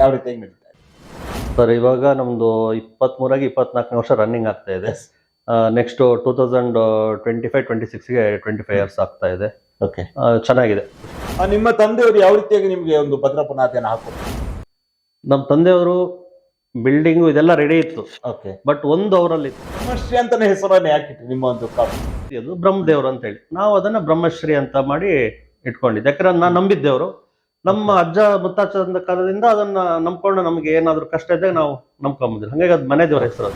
ಯಾವ ರೀತಿಯಾಗಿ ನಡೀತಾ ಇದೆ? ಸರ್ ಇವಾಗ ನಮ್ದು ಇಪ್ಪತ್ಮೂರಾಗಿ ಇಪ್ಪತ್ನಾಲ್ಕನೇ ವರ್ಷ ರನ್ನಿಂಗ್ ಆಗ್ತಾ ಇದೆ. Next two thousand twenty five twenty ಸಿಕ್ಸ್ಗೆ twenty five years ಆಗ್ತಾ ಇದೆ. ಓಕೆ ಚೆನ್ನಾಗಿದೆ. ನಿಮ್ಮ ತಂದೆಯವರು ಯಾವ ರೀತಿಯಾಗಿ ನಿಮಗೆ ಒಂದು ಭದ್ರ ಪುನಾದಿಯನ್ನು ಹಾಕೋದು? ನಮ್ಮ ತಂದೆಯವರು ಬಿಲ್ಡಿಂಗು ಇದೆಲ್ಲ ರೆಡಿ ಇತ್ತು. ಓಕೆ ಬಟ್ ಒಂದು ಅವರಲ್ಲಿ ಬ್ರಹ್ಮಶ್ರೀ ಅಂತಾನೆ ಹೆಸರನ್ನು ಹಾಕಿತ್ತು ನಿಮ್ಮ ಒಂದು ಕಾಪು ಅದು ಬ್ರಹ್ಮದೇವರು ಅಂತ ಹೇಳಿ. ನಾವು ಅದನ್ನು ಬ್ರಹ್ಮಶ್ರೀ ಅಂತ ಮಾಡಿ ಇಟ್ಕೊಂಡಿದ್ದೆ. ಯಾಕಂದ್ರೆ ನಾನು ನಂಬಿದ್ದೇವರು. ನಮ್ಮ ಅಜ್ಜ ಮುತ್ತಾಚಂದ ಕಾಲದಿಂದ ಅದನ್ನ ನಂಬ್ಕೊಂಡು ನಮ್ಗೆ ಏನಾದ್ರು ಕಷ್ಟ ಇದ್ದಾಗ ನಾವು ನಂಬ್ಕೊಂಬುದಿಲ್ಲ ಹಂಗಾಗಿ ಅದು ಮನೆ ದೇವರ ಹೆಸರು.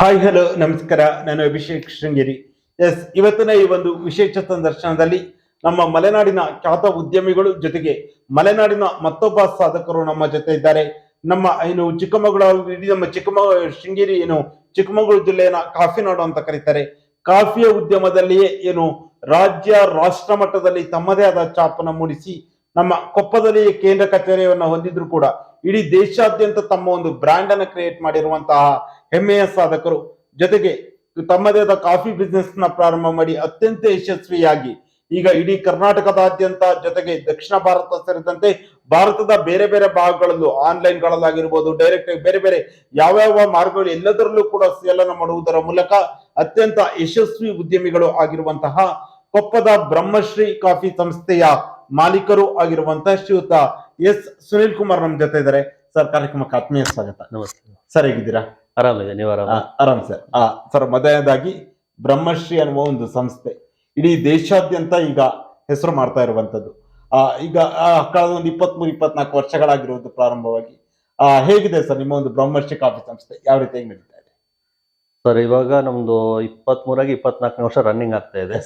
ಹಾಯ್ ಹಲೋ ನಮಸ್ಕಾರ. ನಾನು ಅಭಿಷೇಕ್ ಶೃಂಗೇರಿ. ಎಸ್ ಇವತ್ತಿನ ಈ ಒಂದು ವಿಶೇಷ ಸಂದರ್ಶನದಲ್ಲಿ ನಮ್ಮ ಮಲೆನಾಡಿನ ಖ್ಯಾತ ಉದ್ಯಮಿಗಳು ಜೊತೆಗೆ ಮಲೆನಾಡಿನ ಮತ್ತೊಬ್ಬ ಸಾಧಕರು ನಮ್ಮ ಜೊತೆ ಇದ್ದಾರೆ. ನಮ್ಮ ಏನು ಚಿಕ್ಕಮಗಳೂರು ಇಡೀ ನಮ್ಮ ಚಿಕ್ಕಮ ಶೃಂಗೇರಿ ಏನು ಚಿಕ್ಕಮಗಳೂರು ಜಿಲ್ಲೆಯನ್ನ ಕಾಫಿ ನಾಡು ಅಂತ ಕರೀತಾರೆ. ಕಾಫಿಯ ಉದ್ಯಮದಲ್ಲಿಯೇ ಏನು ರಾಜ್ಯ ರಾಷ್ಟ್ರ ಮಟ್ಟದಲ್ಲಿ ತಮ್ಮದೇ ಆದ ಛಾಪನ್ನು ಮೂಡಿಸಿ ನಮ್ಮ ಕೊಪ್ಪದಲ್ಲಿ ಕೇಂದ್ರ ಕಚೇರಿಯನ್ನು ಹೊಂದಿದ್ರು ಕೂಡ ಇಡೀ ದೇಶಾದ್ಯಂತ ತಮ್ಮ ಒಂದು ಬ್ರ್ಯಾಂಡ್ ಅನ್ನು ಕ್ರಿಯೇಟ್ ಮಾಡಿರುವಂತಹ ಹೆಮ್ಮೆಯ ಸಾಧಕರು. ಜೊತೆಗೆ ತಮ್ಮದೇ ಆದ ಕಾಫಿ ಬಿಸ್ನೆಸ್ನ ಪ್ರಾರಂಭ ಮಾಡಿ ಅತ್ಯಂತ ಯಶಸ್ವಿಯಾಗಿ ಈಗ ಇಡೀ ಕರ್ನಾಟಕದಾದ್ಯಂತ ಜೊತೆಗೆ ದಕ್ಷಿಣ ಭಾರತ ಸೇರಿದಂತೆ ಭಾರತದ ಬೇರೆ ಬೇರೆ ಭಾಗಗಳಲ್ಲೂ ಆನ್ಲೈನ್ ಗಳಲ್ಲಾಗಿರ್ಬೋದು ಡೈರೆಕ್ಟ್ ಬೇರೆ ಬೇರೆ ಯಾವ್ಯಾವ ಮಾರ್ಗಗಳು ಎಲ್ಲದರಲ್ಲೂ ಕೂಡ ಸೇಲನ ಮಾಡುವುದರ ಮೂಲಕ ಅತ್ಯಂತ ಯಶಸ್ವಿ ಉದ್ಯಮಿಗಳು ಆಗಿರುವಂತಹ ಕೊಪ್ಪದ ಬ್ರಹ್ಮಶ್ರೀ ಕಾಫಿ ಸಂಸ್ಥೆಯ ಮಾಲೀಕರು ಆಗಿರುವಂತಹ ಶ್ರೀಯುತ ಎಸ್ ಸುನಿಲ್ ಕುಮಾರ್ ನಮ್ ಜೊತೆ ಇದ್ದಾರೆ. ಸರ್ ಕಾರ್ಯಕ್ರಮಕ್ಕೆ ಆತ್ಮೀಯ ಸ್ವಾಗತ. ನಮಸ್ತೆ. ಸರ್ ಹೇಗಿದ್ದೀರಾ? ಆರಾಮಿದೆ ನೀವು ಆರಾಮ? ಆರಾಮ್ ಸರ್. ಆ ಸರ್ ಮೊದಲನೇದಾಗಿ ಬ್ರಹ್ಮಶ್ರೀ ಅನ್ನುವ ಒಂದು ಸಂಸ್ಥೆ. ಇಡೀ ದೇಶಾದ್ಯಂತ ಈಗ ಹೆಸರು ಮಾಡ್ತಾ ಇರುವಂತದ್ದು ಆ ಈಗ ಆ, ಕಳೆದ ಒಂದು ಇಪ್ಪತ್ಮೂರು ಇಪ್ಪತ್ನಾಲ್ಕು ವರ್ಷಗಳಾಗಿರುವುದು ಪ್ರಾರಂಭವಾಗಿ. ಆ ಹೇಗಿದೆ ಸರ್ ನಿಮ್ಮ ಒಂದು ಬ್ರಹ್ಮಶ್ರೀ ಕಾಫಿ ಸಂಸ್ಥೆ? ಯಾವ ರೀತಿಯಾಗಿ ನಡೀತಾ ಇದೆ? ಸರ್ ಇವಾಗ ನಮ್ದು ಇಪ್ಪತ್ಮೂರಾಗಿ ಇಪ್ಪತ್ನಾಲ್ಕನೇ ವರ್ಷ ರನ್ನಿಂಗ್ ಆಗ್ತಾ ಇದೆ.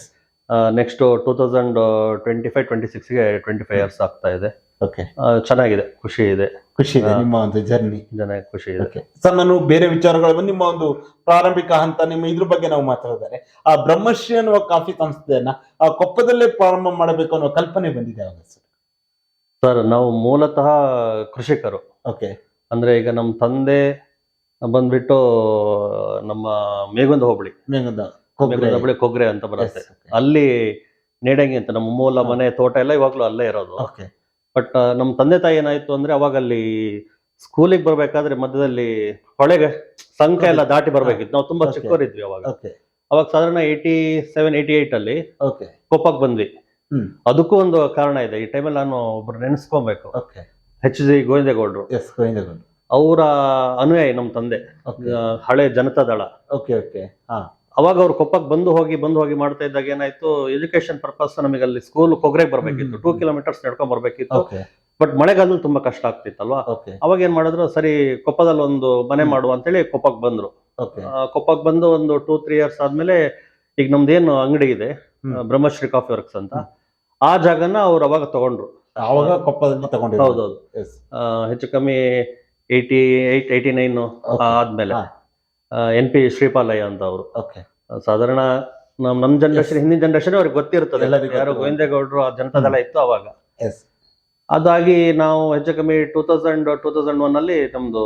Next two thousand twenty five twenty ಸಿಕ್ಸ್ಗೆ twenty five years ಆಗ್ತಾ ಇದೆ. ಓಕೆ ಚೆನ್ನಾಗಿದೆ ಖುಷಿ ಇದೆ. ಖುಷಿ ಇದೆ. ನಿಮ್ಮ ಒಂದು ಜರ್ನಿ ಚೆನ್ನಾಗಿ ಖುಷಿ ಇದೆ. ಸರ್ ನಾನು ಬೇರೆ ವಿಚಾರಗಳು ನಿಮ್ಮ ಒಂದು ಪ್ರಾರಂಭಿಕ ಹಂತ ನಿಮ್ಮ ಇದ್ರ ಬಗ್ಗೆ ನಾವು ಮಾತಾಡಿದರೆ. ಆ ಬ್ರಹ್ಮಶ್ರೀ ಅನ್ನುವ ಕಾಫಿ ಸಂಸ್ಥೆಯನ್ನ ಆ ಕೊಪ್ಪದಲ್ಲೇ ಪ್ರಾರಂಭ ಮಾಡಬೇಕು ಅನ್ನೋ ಕಲ್ಪನೆ ಬಂದಿದೆ ಅವಾಗ ಸರ್? ಸರ್ ನಾವು ಮೂಲತಃ ಕೃಷಿಕರು. ಓಕೆ ಅಂದ್ರೆ ಈಗ ನಮ್ಮ ತಂದೆ ಬಂದ್ಬಿಟ್ಟು ನಮ್ಮ ಮೇಗುಂದ ಹೋಬಳಿ. ಮೇಘದ ಮೇಗುಂದ. ಹೋಬಳಿ ಕೊಗ್ರೆ ಅಂತ ಬರುತ್ತೆ. ಅಲ್ಲಿ ನೇಡಂಗಿ ಅಂತ ನಮ್ಮ ಮೂಲ ಮನೆ ತೋಟ ಎಲ್ಲ ಇವಾಗ್ಲೂ ಅಲ್ಲೇ ಇರೋದು. ಬಟ್ ನಮ್ಮ ತಂದೆ ತಾಯಿ ಏನಾಯ್ತು ಅಂದ್ರೆ ಅವಾಗ ಅಲ್ಲಿ ಸ್ಕೂಲಿಗೆ ಬರ್ಬೇಕಾದ್ರೆ ಮಧ್ಯದಲ್ಲಿ ಹೊಳೆಗೆ ಸಂಖ್ಯೆ ಎಲ್ಲ ದಾಟಿ ಬರ್ಬೇಕಿತ್ತು. ನಾವು ತುಂಬಾ ಚಿಕ್ಕವರಿದ್ವಿ ಅವಾಗ. ಅವಾಗ ಸಾಧಾರಣ ಏಯ್ಟಿ ಸೆವೆನ್ ಏಯ್ಟಿ ಏಟ್ ಅಲ್ಲಿ ಓಕೆ ಕೊಪ್ಪಕ್ಕೆ ಬಂದ್ವಿ. ಅದಕ್ಕೂ ಒಂದು ಕಾರಣ ಇದೆ. ಈ ಟೈಮಲ್ಲಿ ನಾನು ಒಬ್ರು ನೆನೆಸ್ಕೊಬೇಕು. H G ಗೋವಿಂದೇಗೌಡರು. ಅವರ ಅನುಯಾಯಿ ನಮ್ಮ ತಂದೆ. ಹಳೆ ಜನತಾ ದಳ. ಓಕೆ ಓಕೆ ಹಾ. ಅವಾಗ ಅವ್ರು ಕೊಪ್ಪಕ್ಕೆ ಬಂದು ಹೋಗಿ ಬಂದು ಹೋಗಿ ಮಾಡ್ತಾ ಇದ್ದಾಗ ಏನಾಯ್ತು ಎಜುಕೇಶನ್ ಪರ್ಪಸ್ ನಮಗೆ ಅಲ್ಲಿ ಸ್ಕೂಲ್ ಕೊಗ್ರೆಗೆ ಬರ್ಬೇಕಿತ್ತು. ಟೂ ಕಿಲೋಮೀಟರ್ಸ್ ನಡ್ಕೊಂಡ್ ಬರ್ಬೇಕಿತ್ತು. ಬಟ್ ಮಳೆಗಾಲದಲ್ಲಿ ತುಂಬಾ ಕಷ್ಟ ಆಗ್ತಿತ್ತಲ್ವಾ? ಅವಾಗ ಏನ್ ಮಾಡಿದ್ರು ಸರಿ ಕೊಪ್ಪದಲ್ಲಿ ಒಂದು ಮನೆ ಮಾಡುವ ಅಂತೇಳಿ ಕೊಪ್ಪಕ್ಕೆ ಬಂದ್ರು. ಕೊಪ್ಪಕ್ಕೆ ಬಂದು ಒಂದು ಟೂ ತ್ರೀ ಇಯರ್ಸ್ ಆದ್ಮೇಲೆ ಈಗ ನಮ್ದೇನು ಅಂಗಡಿ ಇದೆ ಬ್ರಹ್ಮಶ್ರೀ ಕಾಫಿ ವರ್ಕ್ಸ್ ಅಂತ. ಆ ಜಾಗನ ಅವ್ರು ಅವಾಗ ತಗೊಂಡ್ರು. ಅವಾಗ ಕೊಪ್ಪದಲ್ಲಿ ತಗೊಂಡ್ರು ಹೌದೌದು. ಹೆಚ್ಚು ಕಮ್ಮಿ ಏಯ್ಟಿ ಏಯ್ಟ್ ಏಯ್ಟಿ ನೈನ್ ಆದ್ಮೇಲೆ. ಎನ್ ಪಿ ಶ್ರೀಪಾಲಯ್ಯ ಅಂತ ಅವರು. ಓಕೆ ಸಾಧಾರಣ ನಮ್ ನಮ್ ಜನರೇಷನ್ ಹಿಂದಿನ ಜನರೇಷನ್ ಅವ್ರಿಗೆ ಗೊತ್ತಿರ್ತದೆ. ಯಾರು. ಗೋವಿಂದೇಗೌಡರು ಆ ಜನತಾದಳ ಇತ್ತು ಅವಾಗ. ಎಸ್ ಅದಾಗಿ ನಾವು ಹೆಚ್ಚು ಕಮ್ಮಿ two thousand two thousand one ಅಲ್ಲಿ ನಮ್ದು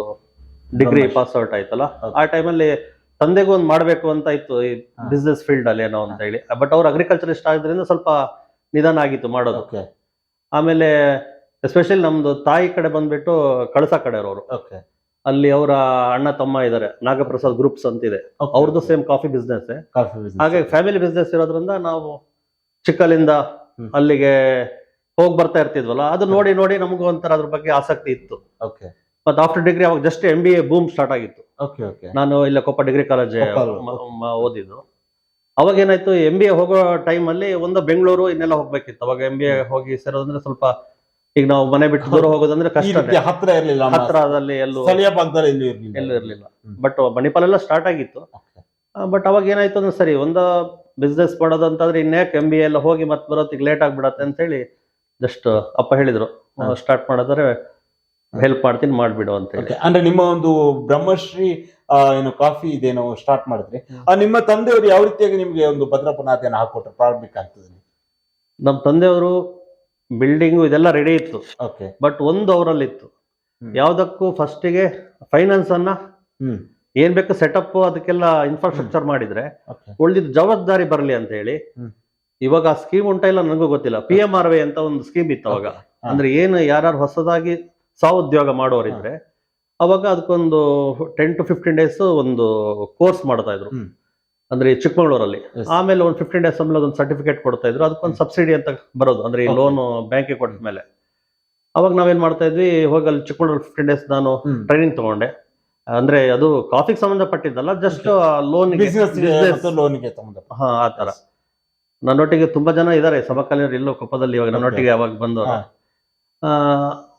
ಡಿಗ್ರಿ. ಪಾಸ್ ಔಟ್ ಆಯ್ತಲ್ಲ. ಆ ಟೈಮಲ್ಲಿ ತಂದೆಗೂ ಒಂದು ಮಾಡಬೇಕು ಅಂತ ಇತ್ತು ಈ. ಬಿಸ್ನೆಸ್ ಫೀಲ್ಡ್ ಅಲ್ಲಿ ಏನೋ ಅಂತ ಹೇಳಿ. ಬಟ್ ಅವ್ರು ಅಗ್ರಿಕಲ್ಚರಿಸ್ಟ್ ಆಗಿದ್ರಿಂದ ಸ್ವಲ್ಪ ನಿಧಾನ ಆಗಿತ್ತು ಮಾಡೋದು. ಆಮೇಲೆ ಎಸ್ಪೆಷಲಿ ನಮ್ದು ತಾಯಿ ಕಡೆ ಬಂದ್ಬಿಟ್ಟು ಕಳಸ ಓಕೆ ಅಲ್ಲಿ ಅವರ ಅಣ್ಣ ತಮ್ಮ ಇದಾರೆ ನಾಗಪ್ರಸಾದ್ ಗ್ರೂಪ್ಸ್ ಅಂತ ಇದೆ. ಅವ್ರದ್ದು ಸೇಮ್ ಕಾಫಿ ಬಿಸ್ನೆಸ್. ಹಾಗೆ ಫ್ಯಾಮಿಲಿ ಬಿಸ್ನೆಸ್ ಇರೋದ್ರಿಂದ ನಾವು ಚಿಕ್ಕಲಿಂದ ಅಲ್ಲಿಗೆ ಹೋಗಿ ಬರ್ತಾ ಇರ್ತಿದ್ವಲ್ಲ ಅದು ನೋಡಿ ನೋಡಿ ನಮಗೂ ಒಂಥರ ಅದ್ರ ಬಗ್ಗೆ ಆಸಕ್ತಿ ಇತ್ತು. ಓಕೆ ಮತ್ತೆ ಆಫ್ಟರ್ ಡಿಗ್ರಿ ಅವಾಗ just M B A boom start ಆಗಿತ್ತು. ಓಕೆ ಓಕೆ ನಾನು ಇಲ್ಲ ಕೊಪ್ಪ ಡಿಗ್ರಿ ಕಾಲೇಜ್. ಓದಿದ್ದು. ಅವಾಗ ಏನಾಯ್ತು ಎಂ ಬಿ ಎ ಹೋಗೋ ಟೈಮಲ್ಲಿ ಒಂದು ಬೆಂಗಳೂರು ಇನ್ನೆಲ್ಲ ಹೋಗ್ಬೇಕಿತ್ತು. ಅವಾಗ ಎಂ ಬಿ ಎ ಹೋಗಿ ಸೇರೋದಂದ್ರೆ ಸ್ವಲ್ಪ ಈಗ ನಾವು ಮನೆ ಬಿಟ್ಟು ದೂರ ಹೋಗೋದಂದ್ರೆ ಕಷ್ಟ ಹತ್ರ ಇರಲಿಲ್ಲ ಹತ್ರದಲ್ಲಿ ಎಲ್ಲೂ ಸ್ಥಳೀಯ ಭಾಗದಲ್ಲಿ ಎಲ್ಲೂ ಇರಲಿಲ್ಲ. ಎಲ್ಲೂ ಇರ್ಲಿಲ್ಲ. ಬಟ್ ಮಣಿಪಾಲ್ ಎಲ್ಲ ಸ್ಟಾರ್ಟ್ ಆಗಿತ್ತು. ಬಟ್ ಅವಾಗ ಏನಾಯ್ತು ಅಂದ್ರೆ ಸರಿ ಒಂದು ಬಿಸ್ನೆಸ್ ಮಾಡೋದಂತಂದ್ರೆ ಇನ್ಯಾಕೆ ಎಂ ಬಿ ಎಲ್ಲ ಹೋಗಿ ಮತ್ತೆ ಬರೋತ್ತಿಗೆ ಲೇಟ್ ಆಗ್ಬಿಡತ್ತೆ ಅಂತ ಹೇಳಿ ಜಸ್ಟ್ ಅಪ್ಪ ಹೇಳಿದ್ರು. ಸ್ಟಾರ್ಟ್ ಮಾಡಿದ್ರೆ ಹೆಲ್ಪ್ ಮಾಡ್ತೀನಿ ಮಾಡ್ಬಿಡು ಅಂತ ಹೇಳಿ. ಅಂದ್ರೆ ನಿಮ್ಮ ಒಂದು ಬ್ರಹ್ಮಶ್ರೀ ಏನು ಕಾಫಿ ಇದೇನೋ ಸ್ಟಾರ್ಟ್ ಮಾಡಿದ್ರಿ. ಆ, ನಿಮ್ಮ ತಂದೆಯವರು ಯಾವ ರೀತಿಯಾಗಿ ನಿಮ್ಗೆ ಒಂದು ಭದ್ರಪನಾಥೆಯನ್ನು ಹಾಕೊಟ್ರು ಪ್ರಾರಂಭಿಕ ಹಂತದಲ್ಲಿ? ನಮ್ಮ ತಂದೆಯವರು ಬಿಲ್ಡಿಂಗು ಇದೆಲ್ಲ ರೆಡಿ ಇತ್ತು. ಓಕೆ. ಬಟ್ ಒಂದು ಅವರಲ್ಲಿ ಇತ್ತು. ಯಾವ್ದಕ್ಕೂ ಫಸ್ಟಿಗೆ ಫೈನಾನ್ಸ್ ಅನ್ನ ಏನ್ ಬೇಕು ಸೆಟಪ್ ಅದಕ್ಕೆಲ್ಲ ಇನ್ಫ್ರಾಸ್ಟ್ರಕ್ಚರ್ ಮಾಡಿದ್ರೆ ಉಳಿದಿದ್ದು ಜವಾಬ್ದಾರಿ ಬರಲಿ ಅಂತ ಹೇಳಿ. ಇವಾಗ ಆ ಸ್ಕೀಮ್ ಉಂಟ ಇಲ್ಲ ನನಗೂ ಗೊತ್ತಿಲ್ಲ. ಪಿ ಎಂ ಆರ್ ವೈ ಅಂತ ಒಂದು ಸ್ಕೀಮ್ ಇತ್ತು ಅವಾಗ. ಅಂದ್ರೆ ಏನು ಯಾರು ಹೊಸದಾಗಿ ಸ್ವಉದ್ಯೋಗ ಮಾಡೋರಿದ್ರೆ ಅವಾಗ ಅದಕ್ಕೊಂದು ಟೆನ್ ಟು ಫಿಫ್ಟೀನ್ ಡೇಸ್ ಒಂದು ಕೋರ್ಸ್ ಮಾಡ್ತಾ ಇದ್ರು. ಅಂದ್ರೆ ಚಿಕ್ಕಮಗಳೂರಲ್ಲಿ. ಆಮೇಲೆ ಒಂದು ಫಿಫ್ಟೀನ್ ಡೇಸ್ ಆಮೇಲೆ ಒಂದು ಸರ್ಟಿಫಿಕೇಟ್ ಕೊಡ್ತಾ ಇದ್ರು. ಅದಕ್ಕೊಂದು ಸಬ್ಸಿಡಿ ಅಂತ ಬರೋದು. ಅಂದ್ರೆ ಈ ಲೋನ್ ಬ್ಯಾಂಕಿಗೆ ಕೊಟ್ಟ ಮೇಲೆ. ಅವಾಗ ನಾವೇನ್ ಮಾಡ್ತಾ ಇದ್ವಿ ಹೋಗಿ ಅಲ್ಲಿ ಚಿಕ್ಕಮಗಳೂರು ಫಿಫ್ಟೀನ್ ಡೇಸ್ ನಾನು ಟ್ರೈನಿಂಗ್ ತಗೊಂಡೆ. ಅಂದ್ರೆ ಅದು ಕಾಫಿಗೆ ಸಂಬಂಧಪಟ್ಟಿದ್ದಲ್ಲ ಜಸ್ಟ್ ಲೋನ್ ಲೋನ್ಗೆ ಹಾ ಆ ತರ. ನನ್ನೊಟ್ಟಿಗೆ ತುಂಬಾ ಜನ ಇದಾರೆ. ಸಮಕಾಲೀನರು ಇಲ್ಲೋ ಕೊಪ್ಪದಲ್ಲಿ ಇವಾಗ ನನ್ನೊಟ್ಟಿಗೆ ಅವಾಗ ಬಂದು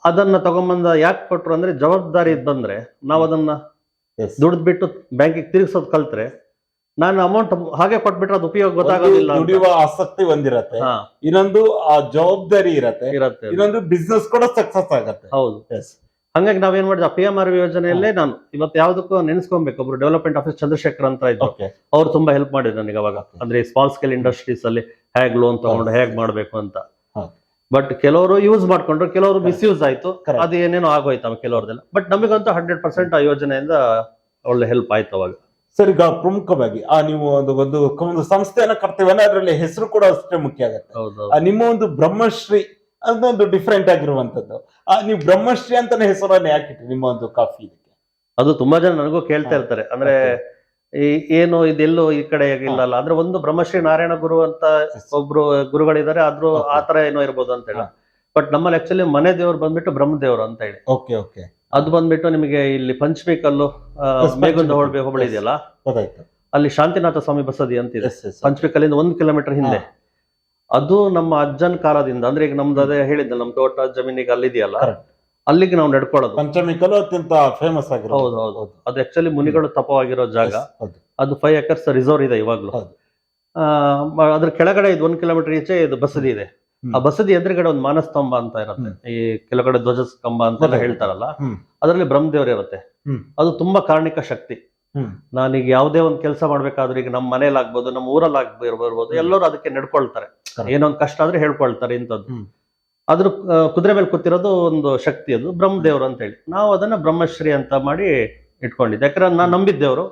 ಅದನ್ನ ತಗೊಂಬಂದ ಯಾಕೆ ಕೊಟ್ರು ಅಂದ್ರೆ ಜವಾಬ್ದಾರಿ ಇದ್ ಬಂದ್ರೆ ನಾವು ಅದನ್ನ. ದುಡ್ದು ಬಿಟ್ಟು ಬ್ಯಾಂಕಿಗೆ ತಿರುಗಿಸೋದು ಕಲ್ತ್ರೆ ನಾನು ಅಮೌಂಟ್ ಹಾಗೆ ಕೊಟ್ಬಿಟ್ರೆ ಅದು ಉಪಯೋಗ ಗೊತ್ತಾಗೋದಿಲ್ಲ ದುಡಿಯುವ ಆಸಕ್ತಿ ಒಂದಿರತ್ತೆ ಹಾ, ಇನ್ನೊಂದು ಆ ಜವಾಬ್ದಾರಿ ಇರತ್ತೆ ಇರತ್ತೆ ಅದು. ಇನ್ನೊಂದು ಬಿಸ್ನೆಸ್ ಕೂಡ ಸಕ್ಸಸ್ ಆಗತ್ತೆ. ಹೌದು. ಎಸ್ ಹಂಗಾಗಿ ನಾವೇನ್ ಮಾಡಿದ್ವಿ ಪಿ ಎಂ ಆರ್ ಯೋಜನೆಯಲ್ಲೇ ನಾನು ಇವತ್ತು ಯಾವ್ದಕ್ಕೂ ನೆನೆಸ್ಕೊಬೇಕು. ಒಬ್ರು ಡೆವಲಪ್ಮೆಂಟ್ ಆಫೀಸ್ ಚಂದ್ರಶೇಖರ್ ಅಂತ ಇದ್ರು. ಓಕೆ ಅವ್ರು ತುಂಬಾ ಹೆಲ್ಪ್ ಮಾಡಿದ್ರು ನನಗೆ ಅವಾಗ. ಅಂದ್ರೆ ಸ್ಮಾಲ್ ಸ್ಕೇಲ್ ಇಂಡಸ್ಟ್ರೀಸ್ ಅಲ್ಲಿ ಹೇಗ್ ಲೋನ್ ತಗೊಂಡು ಹೇಗ್ ಮಾಡ್ಬೇಕು ಅಂತ. ಹಾ. ಬಟ್ ಕೆಲವರು ಯೂಸ್ ಮಾಡ್ಕೊಂಡ್ರು ಕೆಲವರು ಮಿಸ್ಯೂಸ್ ಆಯ್ತು. Correct. ಅದು ಏನೇನೋ ಆಗೋಯ್ತು ಕೆಲವ್ರದೆಲ್ಲ ಬಟ್ ನಮಗಂತೂ ಹಂಡ್ರೆಡ್ ಪರ್ಸೆಂಟ್ ಆ ಯೋಜನೆಯಿಂದ ಒಳ್ಳೆ ಹೆಲ್ಪ್ ಆಯ್ತು ಅವಾಗ. ಸರ್ ಈಗ ಪ್ರಮುಖವಾಗಿ ಆ ನೀವು ಒಂದು ಒಂದು ಒಂದು ಸಂಸ್ಥೆಯನ್ನ ಕರ್ತೇವೆ ಅದರಲ್ಲಿ ಹೆಸರು ಕೂಡ ಅಷ್ಟೇ ಮುಖ್ಯ ಆಗತ್ತೆ. ನಿಮ್ಮ ಒಂದು ಬ್ರಹ್ಮಶ್ರೀ ಅದೊಂದು ಡಿಫ್ರೆಂಟ್ ಆಗಿರುವಂತದ್ದು ಆ ನೀವು ಬ್ರಹ್ಮಶ್ರೀ ಅಂತಾನೆ ಹೆಸರನ್ನ ಯಾಕೆ ಇಟ್ರಿ ನಿಮ್ಮ ಒಂದು ಕಾಫಿ ಇದಕ್ಕೆ? ಅದು ತುಂಬಾ ಜನ ನನಗೂ ಕೇಳ್ತಾ ಇರ್ತಾರೆ. ಅಂದ್ರೆ ಈ ಏನು ಇದೆಲ್ಲೋ ಈ ಕಡೆ ಇಲ್ಲಲ್ಲ ಅಂದ್ರೆ ಒಂದು ಬ್ರಹ್ಮಶ್ರೀ ನಾರಾಯಣ ಗುರು ಅಂತ ಒಬ್ರು ಗುರುಗಳಿದ್ದಾರೆ ಆದ್ರೂ ಆತರ ಆ ತರ ಏನೋ ಇರ್ಬೋದು ಅಂತ ಹೇಳ. ಬಟ್ ನಮ್ಮಲ್ಲಿ ಆಕ್ಚುಲಿ ಮನೆ ದೇವ್ರು ಬಂದ್ಬಿಟ್ಟು ಬ್ರಹ್ಮದೇವ್ರು ಅಂತ ಹೇಳಿ. Okay okay. ಅದು ಬಂದ್ಬಿಟ್ಟು ನಿಮಗೆ ಇಲ್ಲಿ ಪಂಚಮಿ ಕಲ್ಲು ಮೇಗುಂದ ಹೋಳ್ಬೆ ಹೋಬಳಿ ಇದೆಯಲ್ಲ? ಗೊತ್ತಾಯ್ತು. ಅಲ್ಲಿ ಶಾಂತಿನಾಥ ಸ್ವಾಮಿ ಬಸದಿ ಅಂತ ಇದೆ. ಪಂಚಮಿ ಕಲ್ಲಿಂದ ಒಂದು ಕಿಲೋಮೀಟರ್ ಹಿಂದೆ. ಅದು ನಮ್ಮ ಅಜ್ಜನ್ ಕಾಲದಿಂದ ಅಂದ್ರೆ ಈಗ ನಮ್ದು ಅದೇ ಹೇಳಿದ್ದೆ ನಮ್ ತೋಟ ಜಮೀನಿಗೆ ಅಲ್ಲಿದೆಯಲ್ಲ. ಅಲ್ಲಿಗೆ ನಾವು ನಡ್ಕೊಳ್ಳೋದು. ಪಂಚಮಿ ಕಲ್ಲು ಅತ್ಯಂತ ಫೇಮಸ್ ಆಗಿರೋ ಹೌದು ಹೌದು. ಅದು ಆಕ್ಚುಲಿ ಮುನಿಗಳು ತಪವಾಗಿರೋ ಜಾಗ. ಅದು ಫೈವ್ ಎಕರ್ಸ್ ರಿಸರ್ವ್ ಇದೆ ಇವಾಗ್ಲೂ. ಅದ್ರ ಕೆಳಗಡೆ ಇದು ಒಂದ್ ಕಿಲೋಮೀಟರ್ ಈಚೆ ಇದು ಬಸದಿ ಇದೆ. ಆ ಬಸದಿ ಎದುರುಗಡೆ ಒಂದು ಮಾನಸ್ತಂಭ ಅಂತ ಇರುತ್ತೆ. ಈ ಕೆಳಗಡೆ ಧ್ವಜ ಸ್ತಂಭ ಅಂತ ಹೇಳ್ತಾರಲ್ಲ. ಅದರಲ್ಲಿ ಬ್ರಹ್ಮದೇವ್ರ ಇರುತ್ತೆ. ಅದು ತುಂಬಾ ಕಾರಣಿಕ ಶಕ್ತಿ. ನಾನೀಗ ಯಾವುದೇ ಒಂದು ಕೆಲಸ ಮಾಡ್ಬೇಕಾದ್ರೆ ಈಗ ನಮ್ಮ ಮನೇಲಿ ಆಗ್ಬೋದು ನಮ್ಮ ಊರಲ್ಲಿ ಆಗ್ಬಿರ್ಬೋದು ಎಲ್ಲರೂ ಅದಕ್ಕೆ ನಡ್ಕೊಳ್ತಾರೆ. ಏನೊಂದು ಏನೋ ಒಂದು ಕಷ್ಟ ಆದ್ರೆ ಹೇಳ್ಕೊಳ್ತಾರೆ ಇಂಥದ್ದು. ಆದ್ರೂ ಅದ್ರ ಕುದುರೆ ಮೇಲೆ ಕೂತಿರೋದು ಒಂದು ಶಕ್ತಿ ಅದು ಬ್ರಹ್ಮದೇವ್ರು ಅಂತ ಹೇಳಿ ನಾವು ಅದನ್ನ ಬ್ರಹ್ಮಶ್ರೀ ಅಂತ ಮಾಡಿ ಇಟ್ಕೊಂಡಿದ್ದೆ. ಯಾಕಂದ್ರೆ ನಾನು ನಂಬಿದ್ದೇವರು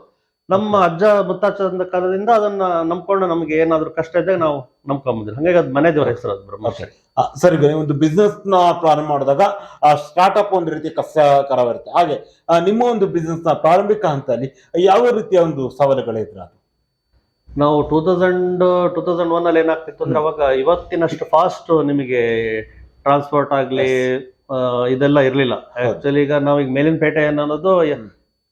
ನಮ್ಮ ಅಜ್ಜ ಮುತ್ತಾಚಂದ ಕಾಲದಿಂದ ಅದನ್ನ ನಂಬ್ಕೊಂಡು ನಮ್ಗೆ ಏನಾದ್ರು ಕಷ್ಟ ಇದ್ದಾಗ ನಾವು ನಂಬ್ಕೊಂಬುದಿಲ್ಲ. ಹಂಗಾಗಿ ಅದು ಮನೆ ದೇವರ ಹೆಸರು ಅದು ಬ್ರಹ್ಮಚಾರಿ ಸರಿ ಒಂದು ಬಿಸ್ನೆಸ್ನ ಪ್ರಾರಂಭ ಮಾಡಿದಾಗ ಆ ಸ್ಟಾರ್ಟ್ಅಪ್ ಒಂದು ರೀತಿ ಕಷ್ಟಕರವಿರುತ್ತೆ ಹಾಗೆ ನಿಮ್ಮ ಒಂದು ಬಿಸ್ನೆಸ್ನ ಪ್ರಾರಂಭಿಕ ಹಂತದಲ್ಲಿ ಯಾವ ರೀತಿಯ ಒಂದು ಸವಾಲುಗಳಿದ್ರ ನಾವು two thousand two thousand one ಅಲ್ಲಿ ಏನಾಗ್ತಿತ್ತು ಅಂದ್ರೆ ಅವಾಗ ಇವತ್ತಿನಷ್ಟು ಫಾಸ್ಟ್ ನಿಮಗೆ ಟ್ರಾನ್ಸ್ಪೋರ್ಟ್ ಆಗ್ಲಿ ಇದೆಲ್ಲ ಇರಲಿಲ್ಲ. ಆಕ್ಚುಲಿ ಈಗ ನಾವೀಗ ಮೇಲಿನ ಪೇಟೆ ಅನ್ನೋದು.